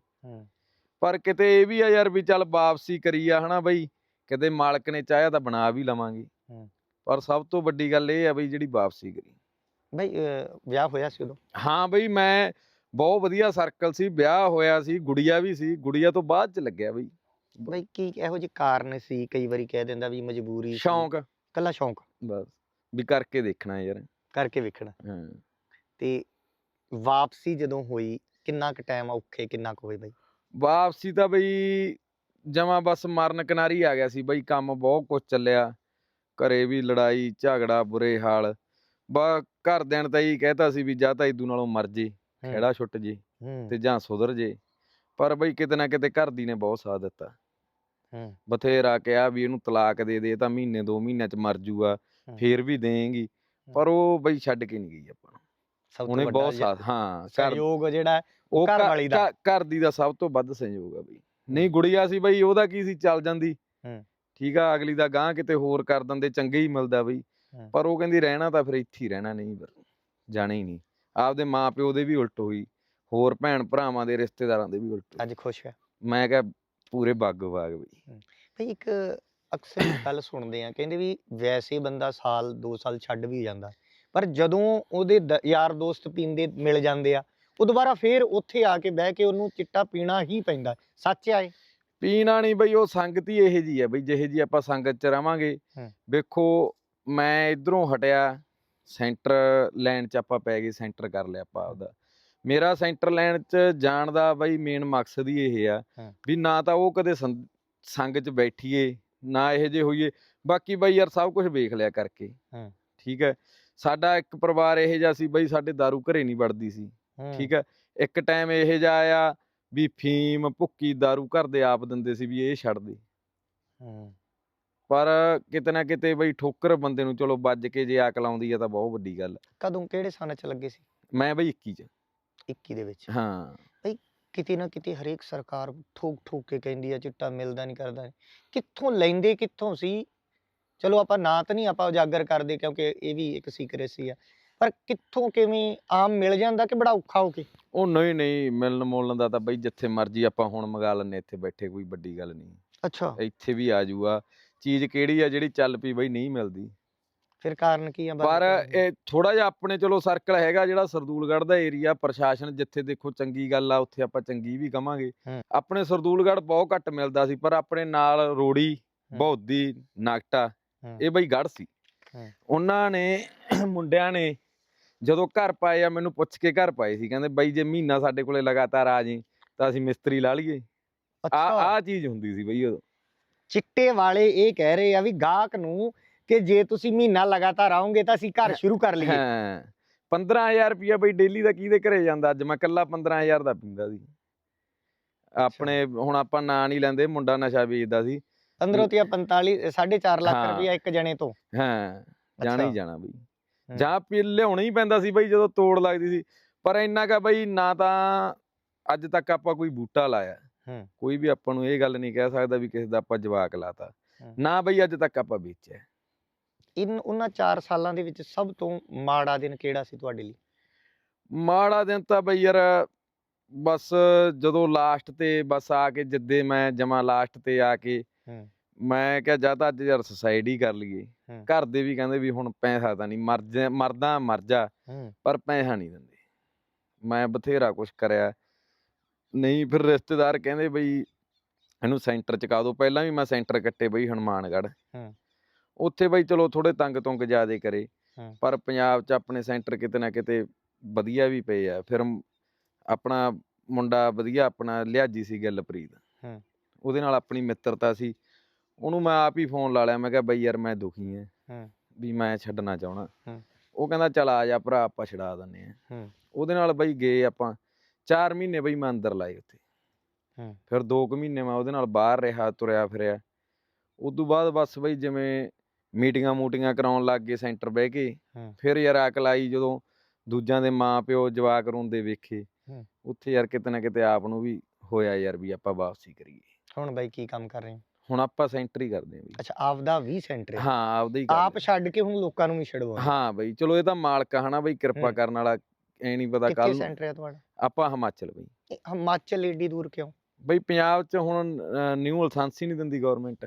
ਪਰ ਕਿਤੇ ਇਹ ਵੀ ਆ ਯਾਰ ਵੀ ਚੱਲ ਵਾਪਸੀ ਕਰੀ ਆ ਹਨਾ ਬਈ ਕਿਤੇ ਮਾਲਕ ਨੇ ਚਾਹਿਆ ਤਾਂ ਬਣਾ ਵੀ ਲਵਾਂਗੇ। ਪਰ ਸਭ ਤੋਂ ਵੱਡੀ ਗੱਲ ਇਹ ਆ ਬਈ ਜਿਹੜੀ ਵਾਪਸੀ ਕਰੀ ਬਈ ਵਿਆਹ ਹੋਇਆ ਸੀ ਉਦੋਂ ਹਾਂ ਬਈ ਮੈਂ ਬਹੁਤ ਵਧੀਆ ਸਰਕਲ ਸੀ ਵਿਆਹ ਹੋਇਆ ਸੀ ਗੁੜੀਆ ਵੀ ਸੀ ਗੁੜੀਆ ਤੋਂ ਬਾਅਦ ਚ ਲੱਗਿਆ ਬਈ। ਬਈ ਕੀ ਇਹੋ ਜਿਹੇ ਕਾਰਨ ਸੀ ਕਈ ਵਾਰੀ ਕਹਿ ਦਿੰਦਾ ਵੀ ਮਜਬੂਰੀ ਸੀ। ਸ਼ੌਂਕ। ਕੱਲਾ ਸ਼ੌਂਕ। ਬਸ ਵੀ ਕਰਕੇ ਦੇਖਣਾ ਯਾਰ। ਕਰਕੇ ਵੇਖਣਾ। ਹਾਂ। ਤੇ ਵਾਪਸੀ ਜਦੋਂ ਹੋਈ ਕਿੰਨਾ ਕੁ ਟਾਈਮ ਔਖੇ ਕਿੰਨਾ ਕੁ ਹੋਏ ਬਈ? ਵਾਪਸੀ ਤਾਂ ਬਈ ਜਮਾ ਬਸ ਮਰਨ ਕਿਨਾਰੀ ਆ ਗਿਆ ਸੀ ਬਈ ਕੰਮ ਬਹੁਤ ਕੁਝ ਚੱਲਿਆ। ਘਰੇ ਵੀ ਲੜਾਈ ਝਗੜਾ ਬੁਰੇ ਹਾਲ। ਬਾ ਘਰ ਦੇਣ ਤਾਂ ਹੀ ਕਹਿਤਾ ਸੀ ਵੀ ਜਾਂ ਤਾਂ ਇਦੂ ਨਾਲੋਂ ਮਰ ਜੇ। ਖੇੜਾ ਛੁੱਟ ਜੇ ਤੇ ਜਾਂ ਸੁਧਰ ਜੇ ਪਰ ਬਈ ਕਿਤੇ ਨਾ ਕਿਤੇ ਘਰ ਦੀ ਨੇ ਬਹੁਤ ਸਾਥ ਦਿੱਤਾ। ਹੂੰ। ਬਥੇਰਾ ਕਿਹਾ ਵੀ ਇਹਨੂੰ ਤਲਾਕ ਦੇ ਦੇ ਤਾਂ ਮਹੀਨੇ ਦੋ ਮਹੀਨਿਆਂ ਚ ਮਰ ਜੂਗਾ। ਫੇਰ ਵੀ ਦੇਂਗੀ। ਪਰ ਉਹ ਬਈ ਛੱਡ ਕੇ ਨਹੀਂ ਗਈ ਆਪਾਂ ਸਭ ਤੋਂ ਉਹਨੇ ਵੱਡਾ ਬਹੁਤ ਸਾਥ ਹਾਂ ਸਹਿਯੋਗ ਜਿਹੜਾ ਉਹ ਘਰ ਵਾਲੀ ਦਾ। ਘਰ- ਦੀ ਦਾ ਸਭ ਤੋਂ ਵੱਧ ਸੰਯੋਗ ਆ ਬਈ। ਨਹੀਂ ਗੁੜੀਆ ਸੀ ਬਈ ਉਹਦਾ ਕੀ ਸੀ ਚੱਲ ਜਾਂਦੀ। ਹੂੰ। ਠੀਕ ਆ ਅਗਲੀ ਦਾ ਗਾਂ ਕਿਤੇ ਹੋਰ ਕਰ ਦਿੰਦੇ ਚੰਗੇ ਹੀ ਮਿਲਦਾ ਬਈ। ਪਰ ਉਹ ਕਹਿੰਦੀ ਰਹਿਣਾ ਤਾਂ ਫਿਰ ਇੱਥੇ ਹੀ ਰਹਿਣਾ ਨਹੀਂ ਫਿਰ ਜਾਣਾ ਹੀ ਨਹੀਂ। ਆਪਦੇ ਮਾਂ ਪਿਓ ਦੇ ਵੀ ਉਲਟ ਹੋਈ ਹੋਰ ਭੈਣ ਭਰਾਵਾਂ ਦੇ ਰਿਸ਼ਤੇਦਾਰਾਂ ਦੇ ਵੀ ਉਲਟ ਹੋਈ। ਅੱਜ ਖੁਸ਼ ਹੈ ਮੈਂ ਕਿਹਾ ਪੂਰੇ ਬਾਗੋ ਬਾਗ ਬਈ ਭਈ ਇੱਕ ਅਕਸਰ ਗੱਲ ਸੁਣਦੇ ਆ ਕਹਿੰਦੇ ਵੀ ਵੈਸੇ ਬੰਦਾ ਸਾਲ 2 ਸਾਲ ਛੱਡ ਵੀ ਜਾਂਦਾ ਪਰ ਜਦੋਂ ਉਹਦੇ ਯਾਰ ਦੋਸਤ ਪੀਂਦੇ ਮਿਲ ਜਾਂਦੇ ਆ ਉਹ ਦੁਬਾਰਾ ਫੇਰ ਉੱਥੇ ਆ ਕੇ ਬਹਿ ਕੇ ਉਹਨੂੰ ਚਿੱਟਾ ਪੀਣਾ ਹੀ ਪੈਂਦਾ ਸੱਚ ਆ ਇਹ ਪੀਣਾ ਨਹੀਂ ਬਈ ਉਹ ਸੰਗਤ ਹੀ ਇਹੋ ਜੀ ਹੈ ਬਈ ਜਿਹੇ ਜੀ ਆਪਾਂ ਸੰਗਤ ਚ ਰਵਾਂਗੇ। ਵੇਖੋ ਮੈਂ ਇਧਰੋਂ ਹਟਿਆ ਸੈਂਟਰ ਲਾਈਨ ਚ ਆਪਾਂ ਪੈ ਗਏ ਸੈਂਟਰ ਕਰ ਲਿਆ ਆਪਾਂ ਆਪਦਾ। ਮੇਰਾ ਸੈਂਟਰ ਲਾਈਨ 'ਚ ਜਾਣ ਦਾ ਬਈ ਮੇਨ ਮਕਸਦ ਹੀ ਇਹ ਆ। ਵੀ ਨਾ ਤਾਂ ਉਹ ਕਦੇ ਸੰਗ 'ਚ ਬੈਠੀਏ ਨਾ ਇਹੋ ਜਿਹੇ ਹੋਈਏ ਬਾਕੀ ਬਈ ਯਾਰ ਸਭ ਕੁਝ ਵੇਖ ਲਿਆ ਕਰਕੇ। ਹਾਂ। ਠੀਕ ਹੈ? ਸਾਡਾ ਇੱਕ ਪਰਿਵਾਰ ਇਹੋ ਜਿਹਾ ਸੀ ਬਈ ਸਾਡੇ ਦਾਰੂ ਘਰੇ ਨਹੀਂ ਵੜਦੀ ਸੀ। ਠੀਕ ਹੈ? ਇੱਕ ਟਾਈਮ ਇਹੋ ਜਿਹਾ ਆਇਆ ਵੀ ਫੀਮ ਭੁੱਕੀ ਦਾਰੂ ਘਰ ਦੇ ਆਪ ਦਿੰਦੇ ਸੀ ਵੀ ਇਹ ਛੱਡ ਦੇ। ਹੂੰ। ਪਰ ਕਿਤੇ ਨਾ ਕਿਤੇ ਬਈ ਠੋਕਰ ਬੰਦੇ ਨੂੰ ਚਲੋ ਵੱਜ ਕੇ ਜੇ ਅਕਲ ਆਉਂਦੀ ਆ ਤਾਂ ਬਹੁਤ ਵੱਡੀ ਗੱਲ ਕਦੋਂ ਕਿਹੜੇ ਸਾਲ ਚ ਲੱਗੇ ਸੀ? ਮੈਂ ਬਈ 21 ਚ। 21 ਦੇ ਵਿੱਚ? ਹਾਂ। ਕਿਤੇ ਨਾ ਕਿਤੇ ਹਰੇਕ ਸਰਕਾਰ ਠੋਕ ਠੋਕ ਕੇ ਕਹਿੰਦੀ ਆ ਚਿੱਟਾ ਮਿਲਦਾ ਨਹੀਂ ਕਰਦਾ ਨੀ। ਕਿੱਥੋਂ ਲੈਂਦੇ ਕਿੱਥੋਂ ਸੀ? ਚਲੋ ਆਪਾਂ ਨਾਂ ਤਾਂ ਨਹੀਂ ਆਪਾਂ ਉਜਾਗਰ ਕਰਦੇ ਕਿਉਂਕਿ ਇਹ ਵੀ ਇੱਕ ਸੀਕ੍ਰੇਸੀ ਆ। ਪਰ ਕਿੱਥੋਂ ਕਿਵੇਂ ਆਮ ਮਿਲ ਜਾਂਦਾ ਕਿ ਬੜਾ ਔਖਾ ਹੋ ਕੇ? ਉਹ ਨਹੀਂ ਨਹੀਂ ਮਿਲਣ ਮੁਲਣ ਦਾ ਤਾਂ ਬਈ ਜਿੱਥੇ ਮਰਜ਼ੀ ਆਪਾਂ ਹੁਣ ਮੰਗਾ ਲੈਨੇ ਇੱਥੇ ਬੈਠੇ ਕੋਈ ਵੱਡੀ ਗੱਲ ਨਹੀਂ। ਅੱਛਾ। ਇੱਥੇ ਵੀ ਆ ਜੂਗਾ। ਚੀਜ਼ ਕਿਹੜੀ ਆ ਜਿਹੜੀ ਚੱਲ ਪਈ ਬਈ ਨਹੀਂ ਮਿਲਦੀ। ਫਿਰ ਕਾਰਨ ਕੀ ਆ ਪਰ ਇਹ ਥੋੜਾ ਜਿਹਾ ਆਪਣੇ ਚਲੋ ਸਰਕਲ ਹੈਗਾ ਜਿਹੜਾ ਸਰਦੂਲਗੜ੍ਹ ਦਾ ਏਰੀਆ ਪ੍ਰਸ਼ਾਸਨ ਜਿੱਥੇ ਦੇਖੋ ਚੰਗੀ ਗੱਲ ਆ ਉੱਥੇ ਆਪਾਂ ਚੰਗੀ ਵੀ ਕਵਾਂਗੇ। ਆਪਣੇ ਸਰਦੂਲਗੜ੍ਹ ਬਹੁਤ ਘੱਟ ਮਿਲਦਾ ਸੀ ਪਰ ਆਪਣੇ ਨਾਲ ਰੋੜੀ ਬੌਦੀ ਨਾਗਟਾ ਹੂੰ। ਇਹ ਬਈ ਗੜ੍ਹ ਸੀ। ਉਹਨਾਂ ਨੇ ਮੁੰਡਿਆਂ ਨੇ ਜਦੋਂ ਘਰ ਪਾਏ ਆ ਮੈਨੂੰ ਪੁੱਛ ਕੇ ਘਰ ਪਾਏ ਸੀ ਕਹਿੰਦੇ ਬਾਈ ਜੇ ਮਹੀਨਾ ਸਾਡੇ ਕੋਲੇ ਲਗਾਤਾਰ ਆ ਜੀ ਤਾਂ ਅਸੀਂ ਮਿਸਤਰੀ ਲਾ ਲਈਏ। ਆ ਆ ਚੀਜ਼ ਹੁੰਦੀ ਸੀ ਬਈ ਉਦੋਂ। ਚਿੱਟੇ ਵਾਲੇ ਇਹ ਕਹਿ ਰਹੇ ਆ ਵੀ ਗਾਹਕ ਨੂੰ ਕਿ ਜੇ ਤੁਸੀਂ ਮਹੀਨਾ ਲਗਾਤਾਰ ਆਓਗੇ ਤਾਂ ਅਸੀਂ ਘਰ ਸ਼ੁਰੂ ਕਰ ਲਈਏ। ਹਾਂ। 15000 ਰੁਪਿਆ ਬਈ ਡੇਲੀ ਦਾ ਕਿਹਦੇ ਘਰੇ ਜਾਂਦਾ? ਅੱਜ ਮੈਂ ਕੱਲਾ 15000 ਦਾ ਪੀਂਦਾ ਸੀ। ਆਪਣੇ ਹੁਣ ਆਪਾਂ ਨਾਂ ਨਹੀਂ ਲੈਂਦੇ ਮੁੰਡਾ ਨਸ਼ਾ ਵੇਚਦਾ ਸੀ। 15 ਤੋਂ 45 4.5 ਲੱਖ। ਰੁਪਇਆ ਇੱਕ ਜਣੇ ਤੋਂ। ਹਾਂ ਜਾਣਾ ਹੀ। ਜਾਣਾ ਬਈ। ਜਾਂ ਪੀ ਲਿਆਉਣਾ ਹੀ ਪੈਂਦਾ ਸੀ ਬਈ ਜਦੋਂ ਤੋੜ ਲੱਗਦੀ ਸੀ। ਪਰ ਇੰਨਾ ਕਾ ਬਈ ਨਾ ਤਾਂ ਅੱਜ ਤੱਕ ਆਪਾਂ ਕੋਈ ਬੂਟਾ ਲਾਇਆ। ਕੋਈ ਵੀ ਆਪਾਂ ਨੂੰ ਇਹ ਗੱਲ ਨਹੀਂ ਕਹਿ ਸਕਦਾ ਵੀ ਕਿਸੇ ਦਾ ਆਪਾਂ ਜਵਾਕ ਲਾਤਾ। ਨਾ ਬਈ ਅੱਜ ਤੱਕ ਆਪਾਂ ਵੇਚਿਆ। ਇਨ ਉਹਨਾਂ 4 ਸਾਲਾਂ ਦੇ ਵਿੱਚ ਸਭ ਤੋਂ ਮਾੜਾ ਦਿਨ ਕਿਹੜਾ ਸੀ ਤੁਹਾਡੇ ਲਈ? ਮਾੜਾ ਦਿਨ ਤਾਂ ਬਈ ਯਾਰ ਬਸ ਜਦੋਂ ਲਾਸਟ ਤੇ ਬਸ ਆ ਕੇ ਜਿੱਦੇ ਮੈਂ ਜਮਾ ਲਾਸਟ ਤੇ ਆ ਕੇ। ਮੈਂ ਕਿਹਾ ਜਾਂ ਤਾਂ ਅੱਜ ਯਾਰ ਸੁਸਾਈਡ ਹੀ ਕਰ ਲਈਏ। ਘਰ ਦੇ ਵੀ ਕਹਿੰਦੇ ਵੀ ਹੁਣ ਪੈਸਾ ਤਾਂ ਨਹੀਂ ਮਰ ਜਾ ਮਰਦਾ ਮਰ ਜਾ ਪਰ ਪੈਸਾ ਨਹੀਂ ਦਿੰਦੇ। ਮੈਂ ਬਥੇਰਾ ਕੁਝ ਕਰਿਆ। ਨਹੀਂ ਫਿਰ ਰਿਸ਼ਤੇਦਾਰ ਕਹਿੰਦੇ ਬਈ ਇਹਨੂੰ ਸੈਂਟਰ ਚ ਕਾ ਦਿਓ ਪਹਿਲਾਂ ਵੀ ਮੈਂ ਸੈਂਟਰ ਕੱਟੇ ਬਈ ਹਨੂਮਾਨਗੜ੍ਹ ਹੂੰ। ਉੱਥੇ ਬਈ ਚਲੋ ਥੋੜੇ ਤੰਗ ਤੁੰਗ ਜ਼ਿਆਦੇ ਕਰੇ। ਪਰ ਪੰਜਾਬ ਚ ਆਪਣੇ ਸੈਂਟਰ ਕਿਤੇ ਨਾ ਕਿਤੇ ਵਧੀਆ ਵੀ ਪਏ ਆ ਫਿਰ ਆਪਣਾ ਮੁੰਡਾ ਵਧੀਆ ਆਪਣਾ ਲਿਆਜੀ ਸੀ ਗਿੱਲਪ੍ਰੀਤ ਹੂੰ। ਉਹਦੇ ਨਾਲ ਆਪਣੀ ਮਿੱਤਰਤਾ ਸੀ ਉਹਨੂੰ ਮੈਂ ਆਪ ਹੀ ਫੋਨ ਲਾ ਲਿਆ ਮੈਂ ਕਿਹਾ ਬਈ ਯਾਰ ਮੈਂ ਦੁਖੀ ਆ ਹੂੰ। ਵੀ ਮੈਂ ਛੱਡਣਾ ਚਾਹਣਾ ਹੂੰ। ਉਹ ਕਹਿੰਦਾ ਚਲ ਆ ਜਾ ਭਰਾ ਆਪਾਂ ਛਡਾ ਦਿੰਨੇ ਆ ਹੂੰ। ਉਹਦੇ ਨਾਲ ਬਈ ਗਏ ਆਪਾਂ 4 ਮਹੀਨੇ ਬਈ ਮੈਂ ਅੰਦਰ ਲਾਏ ਉੱਥੇ। ਹੂੰ। ਫਿਰ 2 ਕੁ ਮਹੀਨੇ ਮੈਂ ਉਹਦੇ ਨਾਲ ਬਾਹਰ ਰਿਹਾ ਤੁਰਿਆ ਫਿਰਿਆ। ਉਦੋਂ ਬਾਅਦ ਬਸ ਬਈ ਜਿਵੇਂ ਮੀਟਿੰਗਾਂ ਮੂਟਿੰਗਾਂ ਕਰਾਉਣ ਲੱਗ ਗਏ ਸੈਂਟਰ ਬਹਿ ਕੇ। ਹੂੰ। ਫਿਰ ਯਾਰ ਅਕਲ ਆਈ ਜਦੋਂ ਦੂਜਿਆਂ ਦੇ ਮਾਂ ਪਿਓ ਜਵਾਕ ਰੋਂਦੇ ਵੇਖੇ। ਹੂੰ। ਉੱਥੇ ਯਾਰ ਕਿਤੇ ਨਾ ਕਿਤੇ ਆਪ ਨੂੰ ਵੀ ਹੋਇਆ ਯਾਰ ਵੀ ਆਪਾਂ ਵਾਪਸੀ ਕਰੀਏ। ਹੁਣ ਬਾਈ ਕੀ ਕੰਮ ਕਰ ਰਹੇ ਹੋ? ਹੁਣ ਆਪਾਂ ਸੈਂਟਰ ਹੀ ਕਰਦੇ ਆਂ ਬਈ। ਅੱਛਾ ਆਪਦਾ ਵੀ ਸੈਂਟਰ ਹੈ? ਹਾਂ ਆਪਦਾ ਹੀ ਆਪ ਛੱਡ ਕੇ ਹੁਣ ਲੋਕਾਂ ਨੂੰ ਵੀ ਛਡਵਾਉਣਾ। ਹਾਂ ਬਈ ਚਲੋ ਇਹ ਤਾਂ ਮਾਲਕ ਆ ਹਨਾ ਬਈ ਕਿਰਪਾ ਹੂੰ। ਕਰਨ ਵਾਲਾ ਐ ਨਹੀਂ ਪਤਾ ਕਿੱਥੇ ਕੱਲ ਸੈਂਟਰ ਹੈ ਤੁਹਾਡਾ? ਆਪਾਂ ਹਿਮਾਚਲ ਬਈ। ਇਹ ਹਿਮਾਚਲ ਏਡੀ ਦੂਰ ਕਿਉਂ? ਬਈ ਪੰਜਾਬ 'ਚ ਹੁਣ ਨਿਊ ਲਾਇਸੈਂਸ ਹੀ ਨਹੀਂ ਦਿੰਦੀ ਗਵਰਨਮੈਂਟ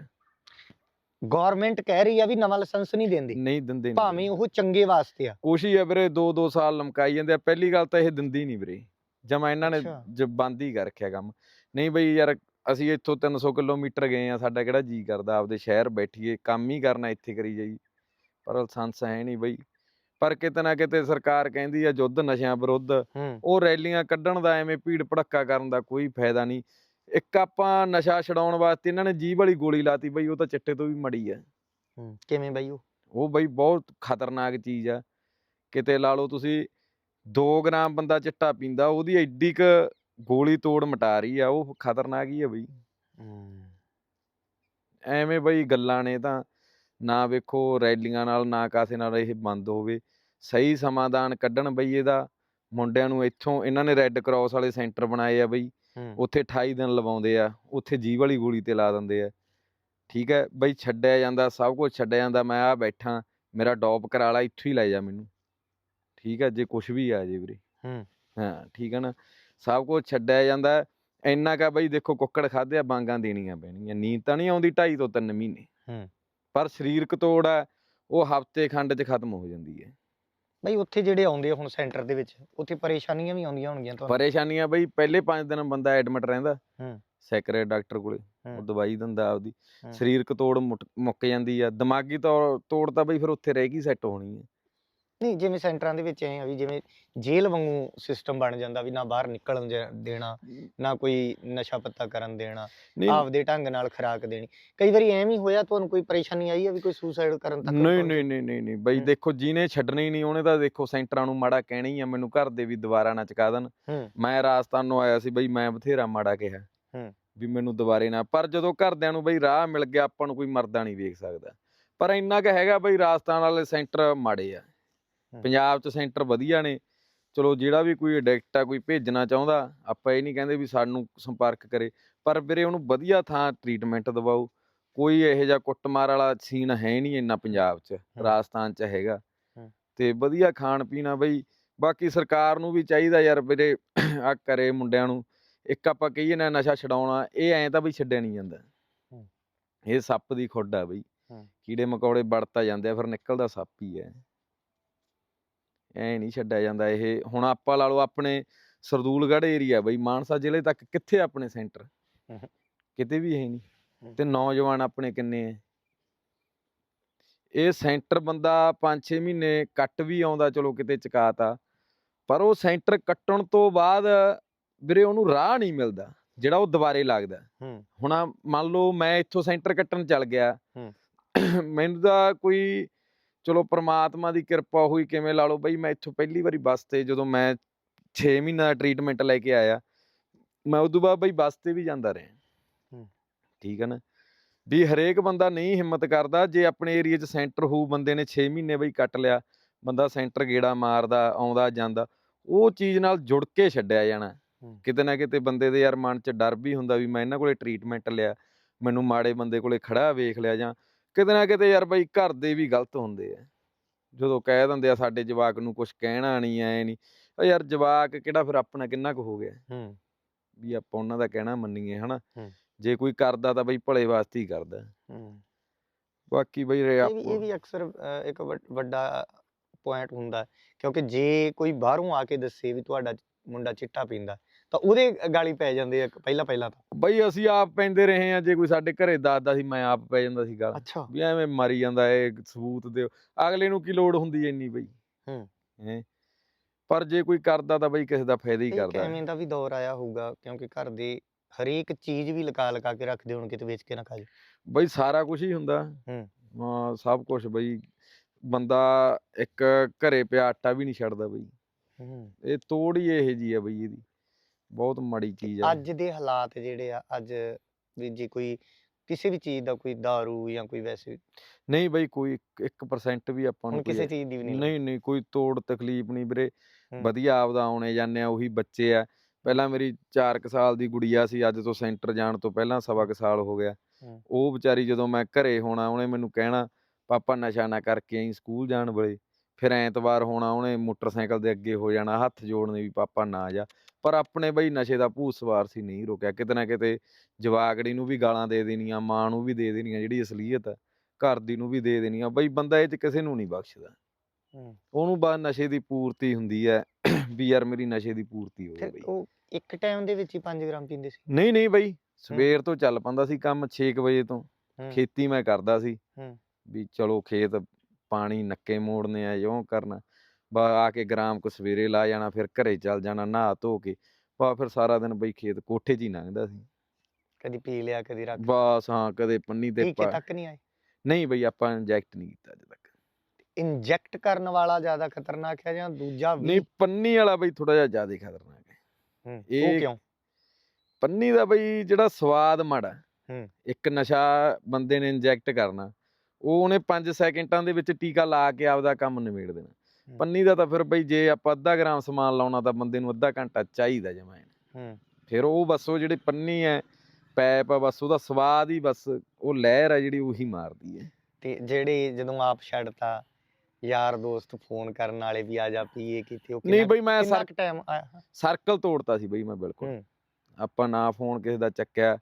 ਗਵਰਨਮੈਂਟ ਕਹਿ ਰਹੀ ਆ ਵੀ ਨਵਾਂ ਲਾਇਸੈਂਸ ਨਹੀਂ ਦਿੰਦੀ। ਨਹੀਂ ਦਿੰਦੇ ਭਾਵੇਂ। ਉਹ ਚੰਗੇ ਵਾਸਤੇ ਆ। ਕੁਛ ਹੀ ਆ ਵੀਰੇ 2-2 ਸਾਲ ਲਮਕਾਈ ਜਾਂਦੇ ਆ। ਪਹਿਲੀ ਗੱਲ ਤਾਂ ਇਹ ਦਿੰਦੀ ਨਹੀਂ ਵੀਰੇ। ਜਮਾ ਇਹਨਾਂ ਨੇ ਅੱਛਾ। ਜ ਬੰਦ ਹੀ ਕਰ ਰੱਖਿਆ ਕੰਮ। ਨਹੀਂ ਬਈ ਯਾਰ ਅਸੀਂ ਇੱਥੋਂ 300 ਕਿਲੋਮੀਟਰ ਗਏ ਆ ਸਾਡਾ ਕਿਹੜਾ ਜੀ ਕਰਦਾ ਆਪਦੇ ਸ਼ਹਿਰ ਬੈਠੀਏ ਕੰਮ ਹੀ ਕਰਨਾ ਇੱਥੇ ਕਰੀ ਜਾਈ। ਪਰ ਲਾਇਸੈਂਸ ਹੈ ਨਹੀਂ ਬਈ। ਪਰ ਕਿਤੇ ਨਾ ਕਿਤੇ ਸਰਕਾਰ ਕਹਿੰਦੀ ਆ ਯੁੱਧ ਨਸ਼ਿਆਂ ਵਿਰੁੱਧ। ਉਹ ਰੈਲੀਆਂ ਕੱਢਣ ਦਾ ਐਵੇਂ ਭੀੜ ਭੜੱਕਾ ਕਰਨ ਦਾ ਕੋਈ ਫਾਇਦਾ ਨਹੀਂ। ਇੱਕ ਆਪਾਂ ਨਸ਼ਾ ਛਡਾਉਣ ਵਾਸਤੇ ਇਹਨਾਂ ਨੇ ਜੀਭ ਵਾਲੀ ਗੋਲੀ ਲਾਤੀ ਬਈ ਉਹ ਤਾਂ ਚਿੱਟੇ ਤੋਂ ਵੀ ਮੜੀ ਆ। ਕਿਵੇਂ ਬਾਈ ਉਹ? ਉਹ ਬਈ ਬਹੁਤ ਖਤਰਨਾਕ ਚੀਜ਼ ਆ। ਕਿਤੇ ਲਾ ਲਓ ਤੁਸੀਂ 2 ਗ੍ਰਾਮ ਬੰਦਾ ਚਿੱਟਾ ਪੀਂਦਾ ਉਹਦੀ ਐਡੀ ਕ ਗੋਲੀ ਤੋੜ ਮਟਾ ਰਹੀ ਆ ਉਹ ਖਤਰਨਾਕ ਹੀ ਆ ਬਈ। ਐਵੇਂ ਬਈ ਗੱਲਾਂ ਨੇ ਤਾਂ। ਨਾ ਵੇਖੋ ਰੈਲੀਆਂ ਨਾਲ ਨਾ ਕਾਸੇ ਨਾਲ ਇਹ ਬੰਦ ਹੋਵੇ। ਸਹੀ ਸਮਾਧਾਨ ਕੱਢਣ ਬਈ ਇਹਦਾ। ਮੁੰਡਿਆਂ ਨੂੰ ਇੱਥੋਂ ਇਹਨਾਂ ਨੇ ਰੈੱਡ ਕਰਾਸ ਵਾਲੇ ਸੈਂਟਰ ਬਣਾਏ ਆ ਬਈ। ਉੱਥੇ 28 ਦਿਨ ਲਵਾਉਂਦੇ ਆ ਉੱਥੇ ਜੀਵ ਵਾਲੀ ਗੋਲੀ ਤੇ ਲਾ ਦਿੰਦੇ ਆ। ਠੀਕ ਹੈ ਬਈ ਛੱਡਿਆ ਜਾਂਦਾ ਸਭ ਕੁਝ ਛੱਡਿਆ ਜਾਂਦਾ ਮੈਂ ਆ ਬੈਠਾ ਮੇਰਾ ਡੌਪ ਕਰਾ ਲਾ ਇੱਥੋਂ ਹੀ ਲੈ ਜਾ ਮੈਨੂੰ। ਠੀਕ ਹੈ ਜੇ ਕੁਝ ਵੀ ਆ ਜੇ ਵੀਰੇ। ਹੂੰ। ਹਾਂ ਠੀਕ ਹੈ ਨਾ? ਸਭ ਕੁਝ ਛੱਡਿਆ ਜਾਂਦਾ। ਇੰਨਾ ਕਾ ਬਈ ਦੇਖੋ ਕੁੱਕੜ ਖਾਦੇ ਆ ਬਾਂਗਾਂ ਦੇਣੀਆਂ ਪੈਣਗੀਆਂ ਨੀਂਦ ਤਾਂ ਨਹੀਂ ਆਉਂਦੀ 2.5 ਤੋਂ 3 ਮਹੀਨੇ। ਹੂੰ। ਪਰ ਸਰੀਰਕ ਤੋੜ ਹੈ ਉਹ ਹਫ਼ਤੇ ਖੰਡ 'ਚ ਖਤਮ ਹੋ ਜਾਂਦੀ ਹੈ ਬਾਈ ਉੱਥੇ ਜਿਹੜੇ ਆਉਂਦੇ ਆ ਹੁਣ ਸੈਂਟਰ ਦੇ ਵਿੱਚ ਉੱਥੇ ਪਰੇਸ਼ਾਨੀਆਂ ਵੀ ਆਉਂਦੀਆਂ ਹੋਣਗੀਆਂ ਤੁਹਾਨੂੰ ਪਰੇਸ਼ਾਨੀਆਂ ਬਈ ਪਹਿਲੇ 5 ਦਿਨ ਬੰਦਾ ਐਡਮਿਟ ਰਹਿੰਦਾ ਹੂੰ। ਸੈਕਰੇ ਡਾਕਟਰ ਕੋਲੇ ਉਹ। ਦਵਾਈ ਦਿੰਦਾ ਆਪਦੀ। ਸਰੀਰਕ ਤੋੜ ਮੁੱਕ ਜਾਂਦੀ ਆ ਦਿਮਾਗੀ ਤੋੜ ਤਾਂ ਬਈ ਫਿਰ ਉੱਥੇ ਰਹਿ ਗਈ ਸੈੱਟ ਹੋਣੀ ਹੈ ਨਹੀਂ ਜਿਵੇਂ ਸੈਂਟਰਾਂ ਦੇ ਵਿੱਚ ਐ ਆ ਵੀ ਜਿਵੇਂ ਜੇਲ੍ਹ ਵਾਂਗੂ ਸਿਸਟਮ ਬਣ ਜਾਂਦਾ ਵੀ ਨਾ ਬਾਹਰ ਨਿਕਲਣ ਦੇਣਾ ਨਾ ਕੋਈ ਨਸ਼ਾ ਪੱਤਾ ਕਰਨ ਦੇਣਾ ਨਹੀਂ। ਆਪਦੇ ਢੰਗ ਨਾਲ ਖੁਰਾਕ ਦੇਣੀ। ਕਈ ਵਾਰੀ ਐਵੇਂ ਹੀ ਹੋਇਆ ਤੁਹਾਨੂੰ ਕੋਈ ਪਰੇਸ਼ਾਨੀ ਆਈ ਆ ਵੀ ਕੋਈ ਸੁਸਾਈਡ ਕਰਨ ਤੱਕ ਨਹੀਂ ਪਹੁੰਚ- ਨਹੀਂ ਨਹੀਂ ਨਹੀਂ ਨਹੀਂ। ਬਈ ਹੂੰ। ਦੇਖੋ ਜਿਹਨੇ ਛੱਡਣੀ ਨਹੀਂ ਉਹਨੇ ਤਾਂ ਦੇਖੋ ਸੈਂਟਰਾਂ ਨੂੰ ਮਾੜਾ ਕਹਿਣਾ ਹੀ ਆ ਮੈਨੂੰ ਘਰ ਦੇ ਵੀ ਦੁਬਾਰਾ ਨਾ ਚੁਕਾ ਦੇਣ। ਹੂੰ। ਮੈਂ ਰਾਜਸਥਾਨ ਨੂੰ ਆਇਆ ਸੀ ਬਈ ਮੈਂ ਬਥੇਰਾ ਮਾੜਾ ਕਿਹਾ ਹੂੰ। ਵੀ ਮੈਨੂੰ ਦੁਬਾਰੇ ਨਾ ਪਰ ਜਦੋਂ ਘਰਦਿਆਂ ਨੂੰ ਬਈ ਰਾਹ ਮਿਲ ਗਿਆ ਆਪਾਂ ਨੂੰ ਕੋਈ ਮਰਦਾ ਨਹੀਂ ਵੇਖ ਸਕਦਾ। ਪਰ ਇੰਨਾ ਕੁ ਹੈਗਾ ਬਈ ਰਾਜਸਥਾਨ ਵਾਲੇ ਸੈਂਟਰ ਮਾੜੇ ਆ। ਹੂੰ। ਪੰਜਾਬ 'ਚ ਸੈਂਟਰ ਵਧੀਆ ਨੇ। ਚਲੋ ਜਿਹੜਾ ਵੀ ਕੋਈ ਐਡਿਕਟ ਆ ਕੋਈ ਭੇਜਣਾ ਚਾਹੁੰਦਾ ਆਪਾਂ ਇਹ ਨਹੀਂ ਕਹਿੰਦੇ ਵੀ ਸਾਨੂੰ ਸੰਪਰਕ ਕਰੇ ਪਰ ਵੀਰੇ ਉਹਨੂੰ ਵਧੀਆ ਥਾਂ ਟ੍ਰੀਟਮੈਂਟ ਦਿਵਾਓ। ਕੋਈ ਇਹੋ ਜਿਹਾ ਕੁੱਟਮਾਰ ਵਾਲਾ ਸੀਨ ਹੈ ਨਹੀਂ ਇੰਨਾ ਪੰਜਾਬ 'ਚ ਰਾਜਸਥਾਨ 'ਚ ਹੈਗਾ। ਤੇ ਵਧੀਆ ਖਾਣ ਪੀਣਾ ਬਈ ਬਾਕੀ ਸਰਕਾਰ ਨੂੰ ਵੀ ਚਾਹੀਦਾ ਯਾਰ ਵੀਰੇ ਆ ਕਰੇ ਮੁੰਡਿਆਂ ਨੂੰ। ਇੱਕ ਆਪਾਂ ਕਹੀਏ ਨਾ ਨਸ਼ਾ ਛਡਾਉਣਾ ਇਹ ਐਂ ਤਾਂ ਬਈ ਛੱਡਿਆ ਨਹੀਂ ਜਾਂਦਾ। ਇਹ ਸੱਪ ਦੀ ਖੁੱਡ ਆ ਬਈ। ਕੀੜੇ ਮਕੌੜੇ ਵੜਤਾ ਜਾਂਦੇ ਆ ਫਿਰ ਨਿਕਲਦਾ ਸੱਪ ਹੀ ਹੈ। ਐ ਨਹੀਂ ਛੱਡਿਆ ਜਾਂਦਾ ਇਹ। ਹੁਣ ਆਪਾਂ ਲਾ ਲਓ ਆਪਣੇ ਸਰਦੂਲਗੜ੍ਹ ਏਰੀਆ ਬਈ ਮਾਨਸਾ ਜ਼ਿਲ੍ਹੇ ਤੱਕ ਕਿੱਥੇ ਆਪਣੇ ਸੈਂਟਰ। ਕਿਤੇ ਵੀ ਹੈ ਨਹੀਂ। ਤੇ ਨੌਜਵਾਨ ਆਪਣੇ ਕਿੰਨੇ ਐ ਇਹ ਸੈਂਟਰ ਬੰਦਾ 5-6 ਮਹੀਨੇ ਕੱਟ ਵੀ ਆਉਂਦਾ ਚਲੋ ਕਿਤੇ ਚਕਾਤਾ। ਪਰ ਉਹ ਸੈਂਟਰ ਕੱਟਣ ਤੋਂ ਬਾਅਦ ਵੀਰੇ ਉਹਨੂੰ ਰਾਹ ਨਹੀਂ ਮਿਲਦਾ ਜਿਹੜਾ ਉਹ ਦੁਬਾਰੇ ਲੱਗਦਾ। ਹੁਣ ਮੰਨ ਲਓ ਮੈਂ ਇੱਥੋਂ ਸੈਂਟਰ ਕੱਟਣ ਚੱਲ ਗਿਆ। ਮੈਨੂੰ ਤਾਂ ਕੋਈ ਚਲੋ ਪ੍ਰਮਾਤਮਾ ਦੀ ਕਿਰਪਾ ਹੋਈ ਕਿਵੇਂ ਲਾ ਲਓ ਬਈ ਮੈਂ ਇੱਥੋਂ ਪਹਿਲੀ ਵਾਰੀ ਬੱਸ ਤੇ ਜਦੋਂ ਮੈਂ 6 ਮਹੀਨਾ ਦਾ ਟ੍ਰੀਟਮੈਂਟ ਲੈ ਕੇ ਆਇਆ ਮੈਂ ਉਦੋਂ ਬਾਅਦ ਬਈ ਬੱਸ ਤੇ ਵੀ ਜਾਂਦਾ ਰਿਹਾ। ਠੀਕ ਹੈ ਨਾ ਵੀ ਹਰੇਕ ਬੰਦਾ ਨਹੀਂ ਹਿੰਮਤ ਕਰਦਾ ਜੇ ਆਪਣੇ ਏਰੀਆ 'ਚ ਸੈਂਟਰ ਹੋਊ ਬੰਦੇ ਨੇ 6 ਮਹੀਨੇ ਬਈ ਕੱਟ ਲਿਆ ਬੰਦਾ ਸੈਂਟਰ ਗੇੜਾ ਮਾਰਦਾ ਆਉਂਦਾ ਜਾਂਦਾ ਉਹ ਚੀਜ਼ ਨਾਲ ਜੁੜ ਕੇ ਛੱਡਿਆ ਜਾਣਾ। ਕਿਤੇ ਨਾ ਕਿਤੇ ਬੰਦੇ ਦੇ ਯਾਰ ਮਨ 'ਚ ਡਰ ਵੀ ਹੁੰਦਾ ਵੀ ਮੈਂ ਇਹਨਾਂ ਕੋਲੇ ਟ੍ਰੀਟਮੈਂਟ ਲਿਆ ਮੈਨੂੰ ਮਾੜੇ ਬੰਦੇ ਕੋਲੇ ਖੜਾ ਵੇਖ ਲਿਆ ਜਾਂ ਕਿਤੇ ਨਾ ਕਿਤੇ ਯਾਰ ਬਈ ਘਰ ਦੇ ਵੀ ਗਲਤ ਹੁੰਦੇ ਆ। ਜਦੋਂ ਕਹਿ ਦਿੰਦੇ ਆ ਸਾਡੇ ਜਵਾਕ ਨੂੰ ਕੁਝ ਕਹਿਣਾ ਨਹੀਂ ਐ ਨਹੀਂ ਉਹ ਯਾਰ ਜਵਾਕ ਕਿਹੜਾ ਫਿਰ ਆਪਣਾ ਕਿੰਨਾ ਕੁ ਹੋ ਗਿਆ? ਹੂੰ। ਵੀ ਆਪਾਂ ਉਹਨਾਂ ਦਾ ਕਹਿਣਾ ਮੰਨੀਏ ਹਨਾ। ਜੇ ਕੋਈ ਕਰਦਾ ਤਾਂ ਬਈ ਭਲੇ ਵਾਸਤੇ ਹੀ ਕਰਦਾ। ਹੂੰ। ਬਾਕੀ ਬਈ ਰੇ ਇਹ ਵੀ ਇਹ ਵੀ ਅਕਸਰ ਇੱਕ ਵੱਡ- ਪੁਆਇੰਟ ਹੁੰਦਾ। ਕਿਉਂਕਿ ਜੇ ਕੋਈ ਬਾਹਰੋਂ ਆ ਕੇ ਦੱਸੇ ਵੀ ਤੁਹਾਡਾ ਮੁੰਡਾ ਚਿੱਟਾ ਪੀਂਦਾ ਤਾਂ ਉਹਦੇ ਗਾਲੀ ਪੈ ਜਾਂਦੇ ਆ ਪਹਿਲਾਂ ਪਹਿਲਾਂ ਤਾਂ? ਬਈ ਅਸੀਂ ਆਪ ਪੈਂਦੇ ਰਹੇ ਆ ਜੇ ਕੋਈ ਸਾਡੇ ਘਰੇ ਦੱਸਦਾ ਸੀ ਮੈਂ ਆਪ ਪੈ ਜਾਂਦਾ ਸੀ ਗੱਲ। ਅੱਛਾ। ਵੀ ਐਵੇਂ ਮਾਰੀ ਜਾਂਦਾ ਇਹ ਸਬੂਤ ਦਿਓ। ਅਗਲੇ ਨੂੰ ਕੀ ਲੋੜ ਹੁੰਦੀ ਇੰਨੀ ਬਈ? ਹੂੰ। ਹੈਂ? ਪਰ ਜੇ ਕੋਈ ਕਰਦਾ ਤਾਂ ਬਈ ਕਿਸੇ ਦਾ ਫਾਇਦਾ ਹੀ ਇੱਕ ਕਰਦਾ। ਐਵੇਂ ਦਾ ਵੀ ਦੌਰ ਆਇਆ ਹੋਊਗਾ ਕਿਉਂਕਿ ਘਰ ਦੇ ਹਰੇਕ ਚੀਜ਼ ਵੀ ਲਕਾ ਲਕਾ ਕੇ ਰੱਖਦੇ ਹੋਣ ਕਿਤੇ ਵੇਚ ਕੇ ਨਾ ਖਾ ਜੇ ਬਈ ਸਾਰਾ ਕੁਝ ਹੀ ਹੁੰਦਾ। ਹੂੰ। ਹਾਂ ਸਭ ਕੁਝ ਬਈ। ਬੰਦਾ ਇੱਕ ਘਰੇ ਪਿਆ ਆਟਾ ਵੀ ਨਹੀਂ ਛੱਡਦਾ ਬਈ। ਹੂੰ। ਇਹ ਤੋੜ ਹੀ ਇਹ ਜੀ ਆ ਬਈ ਇਹਦੀ। ਬਹੁਤ ਮਾੜੀ ਚੀਜ਼ ਆ। ਅੱਜ ਦੇ ਹਾਲਾਤ ਜਿਹੜੇ ਆ ਅੱਜ ਵੀ ਜੇ ਕੋਈ ਕਿਸੇ ਵੀ ਚੀਜ਼ ਦਾ ਕੋਈ दारू ਜਾਂ ਕੋਈ ਵੈਸੇ ਨਹੀਂ ਬਈ ਕੋਈ 1% ਵੀ ਆਪਾਂ ਨੂੰ ਕਿਸੇ ਚੀਜ਼ ਦੀ ਵੀ ਨਹੀਂ ਨਹੀਂ ਨਹੀਂ ਕੋਈ ਤੋੜ ਤਕਲੀਫ ਨਹੀਂ ਵੀਰੇ। ਵਧੀਆ ਆਪਦਾ ਆਉਣੇ ਜਾਂਦੇ ਆ ਉਹੀ ਬੱਚੇ ਆ। ਪਹਿਲਾਂ ਮੇਰੀ 4 ਸਾਲ ਦੀ ਗੁੜੀਆ ਸੀ ਅੱਜ ਤੋਂ ਸੈਂਟਰ ਜਾਣ ਤੋਂ ਪਹਿਲਾਂ ਸਵਾ ਕੁ ਸਾਲ ਹੋ ਗਿਆ। ਉਹ ਵਿਚਾਰੀ ਜਦੋਂ ਮੈਂ ਘਰੇ ਹੋਣਾ ਉਹਨੇ ਮੈਨੂੰ ਕਹਿਣਾ ਪਾਪਾ ਨਸ਼ਾ ਨਾ ਕਰਕੇ ਆਈ ਸਕੂਲ ਜਾਣ ਵੇਲੇ। ਫਿਰ ਐਤਵਾਰ ਹੋਣਾ ਉਹਨੇ ਮੋਟਰਸਾਈਕਲ ਦੇ ਅੱਗੇ ਹੋ ਜਾਣਾ ਹੱਥ ਜੋੜਨੇ ਵੀ ਪਾਪਾ ਨਾ ਜਾ। ਪਰ ਆਪਣੇ ਬਈ ਨਸ਼ੇ ਦਾ ਭੂਤ ਸਵਾਰ ਸੀ ਨਹੀਂ ਰੋਕਿਆ। ਕਿਤੇ ਨਾ ਕਿਤੇ ਜਵਾਕੜੀ ਨੂੰ ਵੀ ਗਾਲਾਂ ਦੇ ਦੇਣੀਆਂ ਮਾਂ ਨੂੰ ਵੀ ਦੇ ਦੇਣੀਆਂ ਜਿਹੜੀ ਅਸਲੀਅਤ ਆ ਘਰ ਦੀ ਨੂੰ ਵੀ ਦੇ ਦੇਣੀਆਂ। ਬਈ ਬੰਦਾ ਇਹ ਚ ਕਿਸੇ ਨੂੰ ਨਹੀਂ ਬਖਸ਼ਦਾ। ਹੂੰ। ਉਹਨੂੰ ਬਸ ਨਸ਼ੇ ਦੀ ਪੂਰਤੀ ਹੁੰਦੀ ਹੈ ਵੀ ਯਾਰ ਮੇਰੀ ਨਸ਼ੇ ਦੀ ਪੂਰਤੀ ਹੋਵੇ ਫਿਰ ਬਈ। ਉਹ ਇੱਕ ਟਾਈਮ ਦੇ ਵਿੱਚ ਹੀ 5 ਗ੍ਰਾਮ ਪੀਂਦੇ ਸੀ। ਨਹੀਂ ਨਹੀਂ ਬਈ ਸਵੇਰ ਤੋਂ ਚੱਲ ਪੰਦਾ ਸੀ ਕੰਮ 6 ਵਜੇ ਤੋਂ। ਹੂੰ। ਖੇਤੀ ਮੈਂ ਕਰਦਾ ਸੀ ਹੂੰ। ਵੀ ਚਲੋ ਖੇਤ ਪਾਣੀ ਨੱਕੇ ਮੋੜਨੇ ਆ ਜਿਉਂ ਕਰਨਾ। ਆ ਕੇ ਗ੍ਰਾਮ ਕੋ ਸਵੇਰੇ ਲਾ ਜਾਣਾ ਫਿਰ ਘਰੇ ਚੱਲ ਜਾਣਾ ਨਹਾ ਧੋ ਕੇ ਬਾ ਫਿਰ ਸਾਰਾ ਦਿਨ ਬਈ ਖੇਤ ਕੋਠੇ 'ਚ ਹੀ ਲੰਘਦਾ ਸੀ। ਕਦੀ ਪੀ ਲਿਆ ਕਦੀ ਰੱਖ ਬਸ ਹਾਂ ਕਦੇ ਪੰਨੀ ਤੇ ਟੀਕੇ ਪਾ ਤੱਕ ਨਹੀਂ ਆਏ? ਨਹੀਂ ਬਈ ਆਪਾਂ ਇੰਜੈਕਟ ਨਹੀਂ ਕੀਤਾ ਅਜੇ ਤੱਕ। ਇੰਜੈਕਟ ਕਰਨ ਵਾਲਾ ਜ਼ਿਆਦਾ ਖਤਰਨਾਕ ਹੈ ਜਾਂ ਦੂਜਾ ਵੀ? ਨਹੀਂ ਪੰਨੀ ਵਾਲਾ ਬਈ ਥੋੜਾ ਜਿਹਾ ਜ਼ਿਆਦਾ ਖਤਰਨਾਕ ਹੈ। ਹੂੰ, ਉਹ ਇਹ- ਕਿਉਂ? ਪੰਨੀ ਦਾ ਬਈ ਜਿਹੜਾ ਸਵਾਦ ਮਾੜਾ ਹੂੰ। ਇੱਕ ਨਸ਼ਾ ਬੰਦੇ ਨੇ ਇੰਜੈਕਟ ਕਰਨਾ ਉਹ ਉਹਨੇ 5 ਸੈਕਿੰਡਾਂ ਦੇ ਵਿੱਚ ਟੀਕਾ ਲਾ ਕੇ ਆਪਦਾ ਕੰਮ ਨਿਬੇੜ ਦੇਣਾ। ਪੰਨੀ ਦਾ ਤਾਂ ਫਿਰ ਬਈ ਜੇ ਆਪਾਂ ਅੱਧਾ ਗ੍ਰਾਮ ਸਮਾਨ ਲਾਉਣਾ ਤਾਂ ਬੰਦੇ ਨੂੰ ਅੱਧਾ ਘੰਟਾ ਚਾਹੀਦਾ ਜਮਾਂ ਹੂੰ। ਫਿਰ ਉਹ ਬਸ ਉਹ ਜਿਹੜੀ ਪੰਨੀ ਹੈ ਪੈਪ ਆ ਬਸ ਉਹਦਾ ਸਵਾਦ ਹੀ ਬਸ ਉਹ ਲਹਿਰ ਆ ਜਿਹੜੀ ਉਹੀ ਮਾਰਦੀ ਹੈ ਤੇ ਜਿਹੜੇ ਜਦੋਂ ਆਪ ਛੱਡਤਾ ਯਾਰ ਦੋਸਤ ਫੋਨ ਕਰਨ ਵਾਲੇ ਵੀ ਆ ਜਾ ਪੀਏ ਕਿਤੇ ਉਹ ਨਹੀਂ ਬਈ ਮੈਂ ਕਿੰਨਾ ਸਰ ਕੁ ਟਾਈਮ ਆਇਆ ਸਰਕਲ ਤੋੜਤਾ ਸੀ ਬਈ ਮੈਂ ਬਿਲਕੁਲ। ਆਪਾਂ ਨਾ ਫੋਨ ਕਿਸੇ ਦਾ ਚੱਕਿਆ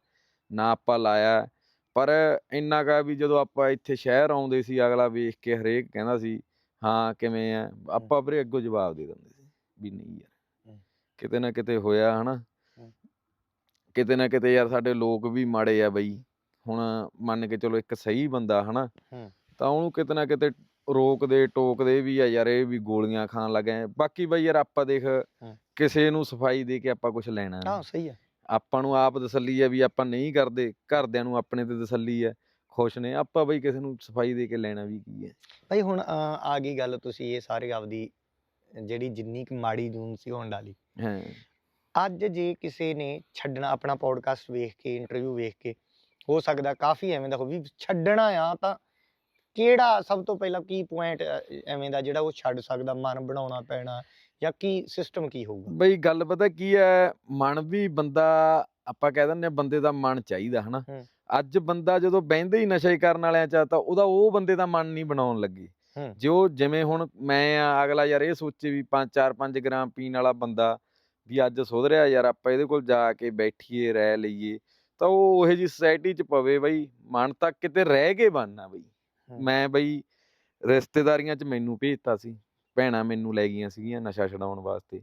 ਨਾ ਆਪਾਂ ਲਾਇਆ। ਪਰ ਇੰਨਾ ਕਾ ਵੀ ਜਦੋਂ ਆਪਾਂ ਇੱਥੇ ਸ਼ਹਿਰ ਆਉਂਦੇ ਸੀ ਅਗਲਾ ਵੇਖ ਕੇ ਹਰੇਕ ਕਹਿੰਦਾ ਸੀ ਹਾਂ ਕਿਵੇਂ ਆ ਆਪਾਂ ਵੀਰੇ ਅੱਗੋਂ ਜਵਾਬ ਦੇ ਦਿੰਦੇ ਸੀ ਵੀ ਨਹੀਂ ਯਾਰ। ਕਿਤੇ ਨਾ ਕਿਤੇ ਹੋਇਆ ਹਨਾ। ਕਿਤੇ ਨਾ ਕਿਤੇ ਯਾਰ ਸਾਡੇ ਲੋਕ ਵੀ ਮਾੜੇ ਆ ਬਈ। ਹੁਣ ਮੰਨ ਕੇ ਚਲੋ ਇੱਕ ਸਹੀ ਬੰਦਾ ਹਨਾ। ਤਾਂ ਉਹਨੂੰ ਕਿਤੇ ਨਾ ਕਿਤੇ ਰੋਕਦੇ ਟੋਕਦੇ ਵੀ ਆ ਯਾਰ ਇਹ ਵੀ ਗੋਲੀਆਂ ਖਾਣ ਲੱਗੇ ਬਾਕੀ ਬਈ ਯਾਰ ਆਪਾਂ ਦੇਖ ਕਿਸੇ ਨੂੰ ਸਫ਼ਾਈ ਦੇ ਕੇ ਆਪਾਂ ਕੁਝ ਲੈਣਾ। ਹਾਂ ਸਹੀ ਹੈ ਆਪਾਂ ਨੂੰ ਆਪ ਤਸੱਲੀ ਹੈ ਵੀ ਆਪਾਂ ਨਹੀਂ ਕਰਦੇ। ਘਰਦਿਆਂ ਨੂੰ ਆਪਣੇ ਤੇ ਤਸੱਲੀ ਹੈ ਖੁਸ਼ ਨੇ ਆਪਾਂ ਬਈ ਕਿਸੇ ਨੂੰ ਸਫ਼ਾਈ ਦੇ ਕੇ ਲੈਣਾ ਵੀ ਕੀ ਹੈ? ਭਾਈ ਹੁਣ ਅ, ਆ ਗਈ ਗੱਲ ਤੁਸੀਂ ਇਹ ਸਾਰੇ ਆਪਦੀ ਜਿਹੜੀ ਜਿੰਨੀ ਕੁ ਮਾੜੀ ਜੂਨ ਸੀ ਹੋਣ ਡਾਲੀ ਹਾਂ। ਅੱਜ ਜੇ ਕਿਸੇ ਨੇ ਛੱਡਣਾ ਆਪਣਾ ਪੋਡਕਾਸਟ ਵੇਖ ਕੇ ਇੰਟਰਵਿਊ ਵੇਖ ਕੇ ਹੋ ਸਕਦਾ ਕਾਫੀ ਐਵੇਂ ਦਾ ਹੋ ਵੀ ਛੱਡਣਾ ਆ ਤਾਂ ਕਿਹੜਾ ਸਭ ਤੋਂ ਪਹਿਲਾਂ ਕੀ ਪੁਆਇੰਟ ਐਵੇਂ ਦਾ ਜਿਹੜਾ ਉਹ ਛੱਡ ਸਕਦਾ ਮਨ ਬਣਾਉਣਾ ਪੈਣਾ ਜਾਂ ਕੀ ਸਿਸਟਮ ਕੀ ਹੋਊਗਾ? ਬਈ ਗੱਲ ਪਤਾ ਕੀ ਹੈ ਮਨ ਵੀ ਬੰਦਾ ਆਪਾਂ ਕਹਿ ਦਿੰਦੇ ਆ ਬੰਦੇ ਦਾ ਮਨ ਚਾਹੀਦਾ ਹਨਾ? ਹੂੰ। ਅੱਜ ਬੰਦਾ ਜਦੋਂ ਬਹਿੰਦੇ ਹੀ ਨਸ਼ਾ ਕਰਨ ਵਾਲਿਆਂ ਚ ਆ ਤਾਂ ਉਹਦਾ ਉਹ ਬੰਦੇ ਦਾ ਮਨ ਨਹੀਂ ਬਣਾਉਣ ਲੱਗੇ। ਜੋ ਜਿਵੇਂ ਹੁਣ ਮੈਂ ਆ ਅਗਲਾ ਯਾਰ ਇਹ ਸੋਚੇ ਵੀ 5 4 5 ਗ੍ਰਾਮ ਪੀਣ ਵਾਲਾ ਬੰਦਾ ਵੀ ਅੱਜ ਸੁਧਰਿਆ ਯਾਰ ਆਪਾਂ ਇਹਦੇ ਕੋਲ ਜਾ ਕੇ ਬੈਠੀਏ ਰਹਿ ਲਈਏ ਤਾਂ ਉਹ ਉਹੇ ਜੀ ਸੋਸਾਇਟੀ ਚ ਪਵੇ ਬਈ ਮਨ ਤੱਕ ਕਿਤੇ ਰਹਿ ਕੇ ਬਣਨਾ ਬਈ। ਮੈਂ ਬਈ ਰਿਸ਼ਤੇਦਾਰੀਆਂ ਚ ਮੈਨੂੰ ਭੇਜਤਾ ਸੀ ਭੈਣਾਂ ਮੈਨੂੰ ਲੈ ਗਈਆਂ ਸੀਗੀਆਂ ਨਸ਼ਾ ਛਡਾਉਣ ਵਾਸਤੇ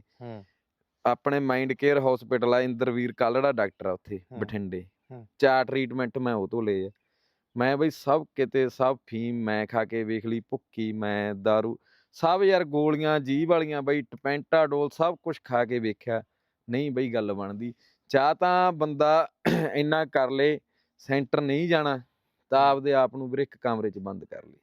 ਆਪਣੇ ਮਾਈਂਡ ਕੇਅਰ ਹਸਪੀਟਲ ਆ ਇੰਦਰਵੀਰ ਕਾਲੜਾ ਡਾਕਟਰ ਆ ਉੱਥੇ। ਬਠਿੰਡੇ। ਚਾਰ ਟ੍ਰੀਟਮੈਂਟ ਮੈਂ ਉਹ ਤੋਂ ਲਏ ਆ। ਮੈਂ ਬਈ ਸਭ ਕਿਤੇ ਸਭ ਫੀਮ ਮੈਂ ਖਾ ਕੇ ਵੇਖ ਲਈ ਭੁੱਕੀ ਮੈਂ दारू ਸਭ ਯਾਰ ਗੋਲੀਆਂ ਜੀਭ ਵਾਲੀਆਂ ਬਈ ਟਪੈਂਟਾਡੋਲ ਸਭ ਕੁਝ ਖਾ ਕੇ ਵੇਖਿਆ। ਨਹੀਂ ਬਈ ਗੱਲ ਬਣਦੀ। ਜਾਂ ਤਾਂ ਬੰਦਾ ਇੰਨਾ ਕਰ ਲੇ ਸੈਂਟਰ ਨਹੀਂ ਜਾਣਾ ਤਾਂ ਆਪਦੇ ਆਪ ਨੂੰ ਵੀਰੇ ਇੱਕ ਕਮਰੇ 'ਚ ਬੰਦ ਕਰ ਲੇ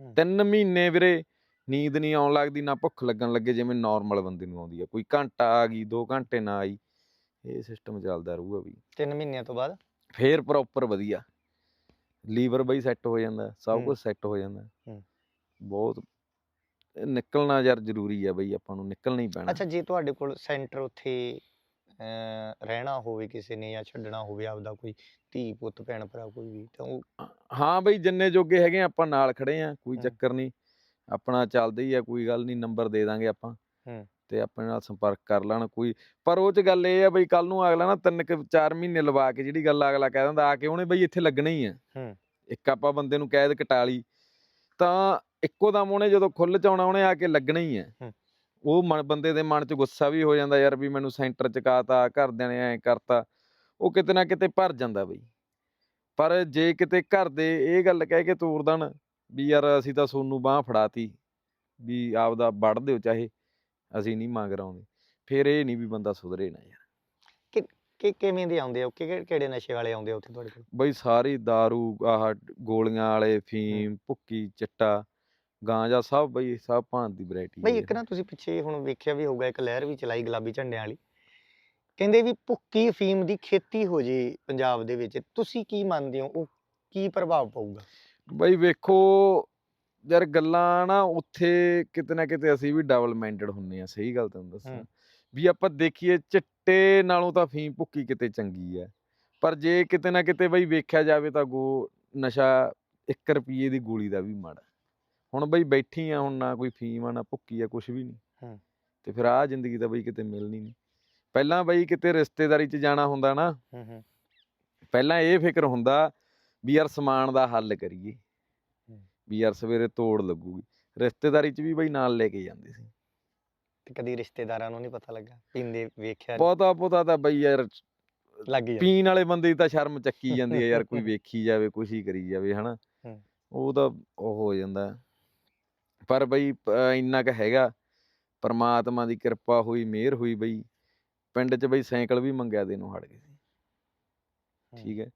ਹੂੰ। ਤਿੰਨ ਮਹੀਨੇ ਵੀਰੇ ਨੀਂਦ ਨਹੀਂ ਆਉਣ ਲੱਗਦੀ ਨਾ ਭੁੱਖ ਲੱਗਣ ਲੱਗੇ ਜਿਵੇਂ ਨਾਰਮਲ ਬੰਦੇ ਨੂੰ ਆਉਂਦੀ ਆ। ਕੋਈ ਘੰਟਾ ਆ ਗਈ 2 ਘੰਟੇ ਨਾ ਆਈ। ਇਹ ਸਿਸਟਮ ਚੱਲਦਾ ਰਹੂਗਾ ਵੀ ਤਿੰਨ ਮਹੀਨਿਆਂ ਤੋਂ ਬਾਅਦ ਫੇਰ ਪ੍ਰੋਪਰ ਵਧੀਆ ਲੀਵਰ ਬਈ ਸੈੱਟ ਹੋ ਜਾਂਦਾ ਸਭ। ਕੁਝ ਸੈੱਟ ਹੋ ਜਾਂਦਾ ਹੂੰ। ਬਹੁਤ ਨਿਕਲਣਾ ਯਾਰ ਜ਼ਰੂਰੀ ਆ ਬਈ ਆਪਾਂ ਨੂੰ ਨਿਕਲਣਾ ਹੀ ਪੈਣਾ ਅੱਛਾ ਜੇ ਤੁਹਾਡੇ ਕੋਲ ਸੈਂਟਰ ਉੱਥੇ ਰਹਿਣਾ ਹੋਵੇ ਕਿਸੇ ਨੇ ਜਾਂ ਛੱਡਣਾ ਹੋਵੇ ਆਪਦਾ ਕੋਈ ਧੀ ਪੁੱਤ ਭੈਣ ਭਰਾ ਕੋਈ ਵੀ ਤਾਂ ਉਹ ਹਾਂ ਬਈ ਜਿੰਨੇ ਜੋਗੇ ਹੈਗੇ ਆ, ਆਪਾਂ ਨਾਲ ਖੜੇ ਆ ਕੋਈ। ਚੱਕਰ ਨਹੀਂ ਆਪਣਾ ਚੱਲਦਾ ਹੀ ਆ ਕੋਈ ਗੱਲ ਨਹੀਂ ਨੰਬਰ ਦੇ ਦਾਂਗੇ ਆਪਾਂ ਹੂੰ। ਤੇ ਆਪਣੇ ਨਾਲ ਸੰਪਰਕ ਕਰ ਲੈਣ ਕੋਈ। ਪਰ ਉਹ ਚ ਗੱਲ ਇਹ ਆ ਬਈ ਕੱਲ ਨੂੰ ਅਗਲਾ ਨਾ ਤਿੰਨ ਕੁ ਚਾਰ ਮਹੀਨੇ ਲਵਾ ਕੇ ਜਿਹੜੀ ਗੱਲ ਅਗਲਾ ਕਹਿ ਦਿੰਦਾ ਆ ਕੇ ਉਹਨੇ ਬਈ ਇੱਥੇ ਲੱਗਣਾ ਹੀ ਆ। ਹੂੰ। ਇੱਕ ਆਪਾਂ ਬੰਦੇ ਨੂੰ ਕੈਦ ਕਟਾ ਲਈ ਤਾਂ ਇੱਕੋ ਦਮ ਉਹਨੇ ਜਦੋਂ ਖੁੱਲ ਚ ਆਉਣਾ ਉਹਨੇ ਆ ਕੇ ਲੱਗਣਾ ਹੀ ਆ। ਉਹ ਮਨ ਬੰਦੇ ਦੇ ਮਨ ਚ ਗੁੱਸਾ ਵੀ ਹੋ ਜਾਂਦਾ ਯਾਰ ਵੀ ਮੈਨੂੰ ਸੈਂਟਰ ਚ ਕਾਤਾ ਘਰਦਿਆਂ ਨੇ ਐ ਕਰਤਾ। ਉਹ ਕਿਤੇ ਨਾ ਕਿਤੇ ਭਰ ਜਾਂਦਾ ਬਈ। ਪਰ ਜੇ ਕਿਤੇ ਘਰ ਦੇ ਇਹ ਗੱਲ ਕਹਿ ਕੇ ਤੋਰ ਦੇਣ ਵੀ ਯਾਰ ਅਸੀਂ ਤਾਂ ਸੋਨੂੰ ਬਾਹ ਫੜਾਤੀ ਵੀ ਆਪਦਾ ਵੜ ਦਿਓ ਚਾਹੇ। ਅਸੀਂ ਨਹੀਂ ਮੰਗ ਰਾਉਂਦੇ ਫਿਰ ਇਹ ਨਹੀਂ ਵੀ ਬੰਦਾ ਸੁਧਰੇ ਨਾ ਯਾਰ। ਕਿ ਕਿਵੇਂ ਦੇ ਆਉਂਦੇ ਆ ਉਹ? ਕਿਹੜੇ ਕਿਹੜੇ ਨਸ਼ੇ ਵਾਲੇ ਆਉਂਦੇ ਆ ਉੱਥੇ ਤੁਹਾਡੇ ਕੋਲ? ਬਈ ਸਾਰੀ दारू ਆਹ ਗੋਲੀਆਂ ਵਾਲੇ ਫੀਮ ਭੁੱਕੀ ਚਿੱਟਾ ਗਾਂਜਾ ਸਭ ਬਈ ਸਭ ਭਾਂਤ ਦੀ ਵੈਰਾਈਟੀ ਬਈ ਇੱਕ ਨਾ ਤੁਸੀਂ ਪਿੱਛੇ ਹੁਣ ਵੇਖਿਆ ਵੀ ਹੋਊਗਾ ਇੱਕ ਲਹਿਰ ਵੀ ਚਲਾਈ ਗੁਲਾਬੀ ਝੰਡਿਆਂ ਵਾਲੀ। ਕਹਿੰਦੇ ਵੀ ਭੁੱਕੀ ਅਫੀਮ ਦੀ ਖੇਤੀ ਹੋ ਜੇ ਪੰਜਾਬ ਦੇ ਵਿੱਚ। ਤੁਸੀਂ ਕੀ ਮੰਨਦੇ ਹੋ? ਉਹ ਕੀ ਪ੍ਰਭਾਵ ਪਊਗਾ? ਬਈ ਵੇਖੋ ਯਾਰ ਗੱਲਾਂ ਨਾ ਉੱਥੇ ਕਿਤੇ ਨਾ ਕਿਤੇ ਅਸੀਂ ਵੀ ਡਿਵੈਲਪਮੈਂਟਡ ਹੁੰਨੇ ਆ ਸਹੀ ਗੱਲ ਤੁਹਾਨੂੰ ਦੱਸਾਂ। ਵੀ ਆਪਾਂ ਦੇਖੀਏ ਚਿੱਟੇ ਨਾਲੋਂ ਤਾਂ ਫੀਮ ਭੁੱਕੀ ਕਿਤੇ ਚੰਗੀ ਹੈ ਪਰ ਜੇ ਕਿਤੇ ਨਾ ਕਿਤੇ ਬਈ ਵੇਖਿਆ ਜਾਵੇ ਤਾਂ ਗੋ ਨਸ਼ਾ 1 ਰੁਪਏ ਦੀ ਗੋਲੀ ਦਾ ਵੀ ਮਾੜਾ ਹੁਣ ਬਈ ਬੈਠੀ ਆ ਹੁਣ ਨਾ ਕੋਈ ਫੀਮ ਆ ਨਾ ਭੁੱਕੀ ਆ ਕੁਝ ਵੀ ਨਹੀਂ। ਤੇ ਫਿਰ ਆਹ ਜ਼ਿੰਦਗੀ ਤਾਂ ਬਈ ਕਿਤੇ ਮਿਲਣੀ ਨਹੀਂ ਪਹਿਲਾਂ ਬਈ ਕਿਤੇ ਰਿਸ਼ਤੇਦਾਰੀ 'ਚ ਜਾਣਾ ਹੁੰਦਾ ਨਾ ਪਹਿਲਾਂ ਇਹ ਫਿਕਰ ਹੁੰਦਾ ਵੀ ਯਾਰ ਸਮਾਨ ਦਾ ਹੱਲ ਕਰੀਏ। ਵੀ ਯਾਰ ਸਵੇਰੇ ਤੋੜ ਲੱਗੂਗੀ। ਰਿਸ਼ਤੇਦਾਰੀ 'ਚ ਵੀ ਬਈ ਨਾਲ ਲੈ ਕੇ ਜਾਂਦੇ ਸੀ। ਤੇ ਕਦੀ ਰਿਸ਼ਤੇਦਾਰਾਂ ਨੂੰ ਨਹੀਂ ਪਤਾ ਲੱਗਾ ਪੀਂਦੇ ਵੇਖਿਆ ਨੀ, ਪਤਾ ਪਤਾ ਤਾਂ ਬਈ ਯਾਰ ਲੱਗ ਗਿਆ ਪੀਣ ਵਾਲੇ ਬੰਦੇ ਦੀ ਤਾਂ ਸ਼ਰਮ ਚੱਕੀ ਜਾਂਦੀ ਹੈ ਯਾਰ ਕੋਈ ਵੇਖੀ ਜਾਵੇ ਕੁਛ ਹੀ ਕਰੀ ਜਾਵੇ ਹਨਾ। ਹੂੰ। ਉਹ ਤਾਂ ਉਹ ਹੋ ਜਾਂਦਾ। ਪਰ ਬਈ ਪ- ਇੰਨਾ ਕੁ ਹੈਗਾ ਪਰਮਾਤਮਾ ਦੀ ਕਿਰਪਾ ਹੋਈ ਮਿਹਰ ਹੋਈ ਬਈ। ਪਿੰਡ 'ਚ ਬਈ ਸਾਈਕਲ ਵੀ ਮੰਗਿਆ ਦੇ ਨੂੰ ਹਟ ਗਏ ਸੀ। ਠੀਕ ਹੈ।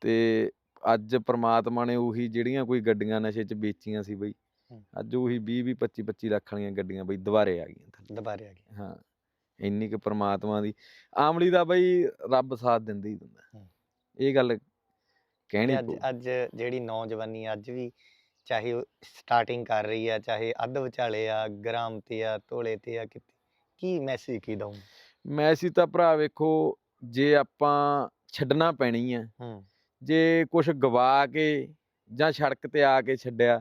ਤੇ ਅੱਜ ਪ੍ਰਮਾਤਮਾ ਨੇ ਉਹੀ ਜਿਹੜੀਆਂ ਕੋਈ ਗੱਡੀਆਂ ਨਸ਼ੇ 'ਚ ਵੇਚੀਆਂ ਸੀ ਬਈ। ਅੱਜ ਉਹੀ 20 20 25 25 ਲੱਖ ਵਾਲੀਆਂ ਗੱਡੀਆਂ ਬਈ ਦੁਬਾਰੇ ਆ ਗਈਆਂ ਥੱਲੇ। ਦੁਬਾਰੇ ਆ ਗਿਆ ਹਾਂ ਇੰਨੀ ਕੁ ਪ੍ਰਮਾਤਮਾ ਦੀ ਆਮਲੀ ਦਾ ਬਈ ਰੱਬ ਸਾਥ ਦਿੰਦਾ ਹੀ ਦਿੰਦਾ। ਇਹ ਗੱਲ ਕਹਿਣੀ ਅੱਜ ਜਿਹੜੀ ਨੌਜਵਾਨੀ ਅੱਜ ਵੀ ਚਾਹੇ ਸਟਾਰਟਿੰਗ ਕਰ ਰਹੀ ਆ ਚਾਹੇ ਅੱਧ ਵਿਚਾਲੇ ਆ ਗ੍ਰਾਮ ਤੇ ਆ ਤੋਲੇ ਤੇ ਆ ਕਿਤੇ ਕੀ ਮੈਸੇਜ ਕੀ ਦਊਂ ਮੈਸੀ ਤਾਂ ਭਰਾ ਵੇਖੋ ਜੇ ਆਪਾਂ ਛੱਡਣਾ ਪੈਣੀ ਆ ਹੂੰ ਜੇ ਕੁਝ ਗਵਾ ਕੇ ਜਾਂ ਸੜਕ ਤੇ ਆ ਕੇ ਛੱਡਿਆ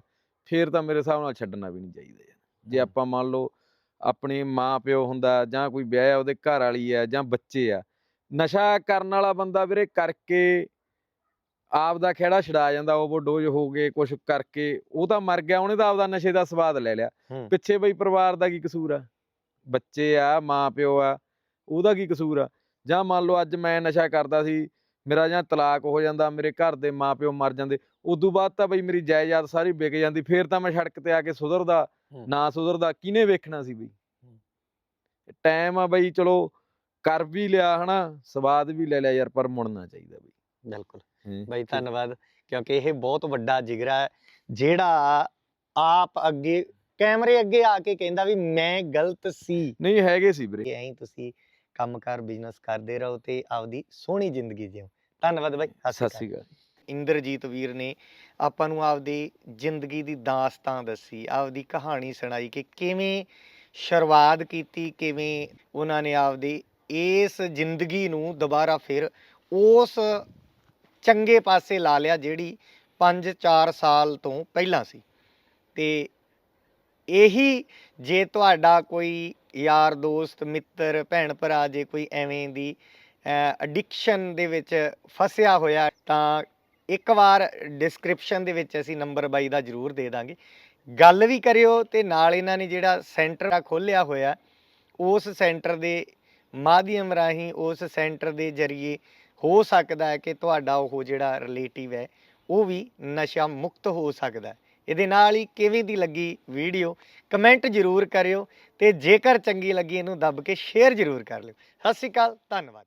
ਫੇਰ ਤਾਂ ਮੇਰੇ ਹਿਸਾਬ ਨਾਲ ਛੱਡਣਾ ਵੀ ਨਹੀਂ ਚਾਹੀਦਾ ਯਾਰ ਜੇ। ਆਪਾਂ ਮੰਨ ਲਓ ਆਪਣੇ ਮਾਂ ਪਿਓ ਹੁੰਦਾ ਜਾਂ ਕੋਈ ਵਿਆਹਿਆ ਉਹਦੇ ਘਰ ਵਾਲੀ ਆ ਜਾਂ ਬੱਚੇ ਆ ਨਸ਼ਾ ਕਰਨ ਵਾਲਾ ਬੰਦਾ ਵੀਰੇ ਕਰਕੇ ਆਪ ਦਾ ਖੇੜਾ ਛਡਾ ਜਾਂਦਾ ਓਵਰਡੋਜ਼ ਹੋ ਗਏ ਕੁਝ ਕਰਕੇ ਉਹ ਤਾਂ ਮਰ ਗਿਆ ਉਹਨੇ ਤਾਂ ਆਪਦਾ ਨਸ਼ੇ ਦਾ ਸਵਾਦ ਲੈ ਲਿਆ। ਪਿੱਛੇ ਬਈ ਪਰਿਵਾਰ ਦਾ ਕੀ ਕਸੂਰ ਆ ਬੱਚੇ ਆ ਮਾਂ ਪਿਓ ਆ ਉਹਦਾ ਕੀ ਕਸੂਰ ਆ ਜਾਂ ਮੰਨ ਲਓ ਅੱਜ ਮੈਂ ਨਸ਼ਾ ਕਰਦਾ ਸੀ ਮੇਰਾ ਜਾਂ ਤਲਾਕ ਹੋ ਜਾਂਦਾ ਮੇਰੇ ਘਰ ਦੇ ਮਾਪਿਓ ਮਰ ਜਾਂਦੇ ਉਦੋਂ ਬਾਅਦ ਤਾਂ ਬਈ ਮੇਰੀ ਜਾਇਦਾਦ ਸਾਰੀ ਵਿਕ ਜਾਂਦੀ ਫੇਰ ਤਾਂ ਮੈਂ ਸੜਕ ਤੇ ਆ ਕੇ ਸੁਧਰਦਾ। ਨਾ ਸੁਧਰਦਾ ਕਿਹਨੇ ਵੇਖਣਾ ਸੀ ਬਈ? ਟਾਈਮ ਆ ਬਈ ਚਲੋ ਕਰ ਵੀ ਲਿਆ ਹਨਾ ਸਵਾਦ ਵੀ ਲੈ ਲਿਆ ਯਾਰ ਪਰ ਮੁੜਨਾ ਚਾਹੀਦਾ ਬਈ। ਬਿਲਕੁਲ। ਬਾਈ। ਧੰਨਵਾਦ ਕਿਉਂਕਿ ਇਹ ਬਹੁਤ ਵੱਡਾ ਜਿਗਰਾ ਹੈ ਜਿਹੜਾ ਆਪ ਅੱਗੇ ਕੈਮਰੇ ਅੱਗੇ ਆ ਕੇ ਕਹਿੰਦਾ ਵੀ ਮੈਂ ਗਲਤ ਸੀ। ਨਹੀਂ ਹੈਗੇ ਸੀ ਵੀਰੇ। ਐਂ ਤੁਸੀਂ ਕੰਮਕਾਰ ਬਿਜ਼ਨਸ ਕਰਦੇ ਰਹੋ ਤੇ ਆਪਦੀ ਸੋਹਣੀ ਜ਼ਿੰਦਗੀ ਜਿਓ। ਧੰਨਵਾਦ ਬਾਈ ਸਤਿ ਸ਼੍ਰੀ ਅਕਾਲ। ਇੰਦਰਜੀਤ ਵੀਰ ਨੇ ਆਪਾਂ ਨੂੰ ਆਪਦੀ ਜ਼ਿੰਦਗੀ ਦੀ ਦਾਸਤਾਨ ਦੱਸੀ ਆਪਦੀ ਕਹਾਣੀ ਸੁਣਾਈ ਕਿ ਕਿਵੇਂ ਸ਼ੁਰੂਆਤ ਕੀਤੀ ਕਿਵੇਂ ਉਹਨਾਂ ਨੇ ਆਪਦੀ ਇਸ ਜ਼ਿੰਦਗੀ ਨੂੰ ਦੁਬਾਰਾ ਫਿਰ ਉਸ ਚੰਗੇ ਪਾਸੇ ਲਾ ਲਿਆ ਜਿਹੜੀ 5-4 ਸਾਲ ਤੋਂ ਪਹਿਲਾਂ ਸੀ। ਤੇ ਇਹੀ ਜੇ ਤੁਹਾਡਾ ਕੋਈ ਯਾਰ, ਦੋਸਤ, ਮਿੱਤਰ, ਭੈਣ ਭਰਾ ਜੇ ਕੋਈ ਐਵੇਂ ਦੀ ਐਡਿਕਸ਼ਨ ਦੇ ਵਿੱਚ ਫਸਿਆ ਹੋਇਆ, ਤਾਂ ਇੱਕ ਵਾਰ ਡਿਸਕ੍ਰਿਪਸ਼ਨ ਦੇ ਵਿੱਚ ਅਸੀਂ ਨੰਬਰ ਬਾਈ ਦਾ ਜ਼ਰੂਰ ਦੇ ਦਾਂਗੇ। ਗੱਲ ਵੀ ਕਰਿਓ ਤੇ ਨਾਲ ਇਹਨਾਂ ਨੇ ਜਿਹੜਾ ਸੈਂਟਰ ਆ ਖੋਲ੍ਹਿਆ ਹੋਇਆ, ਉਸ ਸੈਂਟਰ ਦੇ ਮਾਧਿਅਮ ਰਾਹੀਂ ਉਸ ਸੈਂਟਰ ਦੇ ਜ਼ਰੀਏ ਹੋ ਸਕਦਾ ਹੈ ਕਿ ਤੁਹਾਡਾ ਉਹ ਜਿਹੜਾ ਰਿਲੇਟਿਵ ਹੈ, ਉਹ ਵੀ ਨਸ਼ਾ ਮੁਕਤ ਹੋ ਸਕਦਾ ਹੈ। ਇਹਦੇ ਨਾਲ ਹੀ ਕਿਵੇਂ ਦੀ ਲੱਗੀ ਵੀਡੀਓ ਕਮੈਂਟ ਜ਼ਰੂਰ ਕਰਿਓ ਤੇ ਜੇਕਰ ਚੰਗੀ ਲੱਗੀ ਇਹਨੂੰ ਦੱਬ ਕੇ ਸ਼ੇਅਰ ਜ਼ਰੂਰ ਕਰ ਲਿਓ। ਸਤਿ ਸ਼੍ਰੀ ਅਕਾਲ, ਧੰਨਵਾਦ।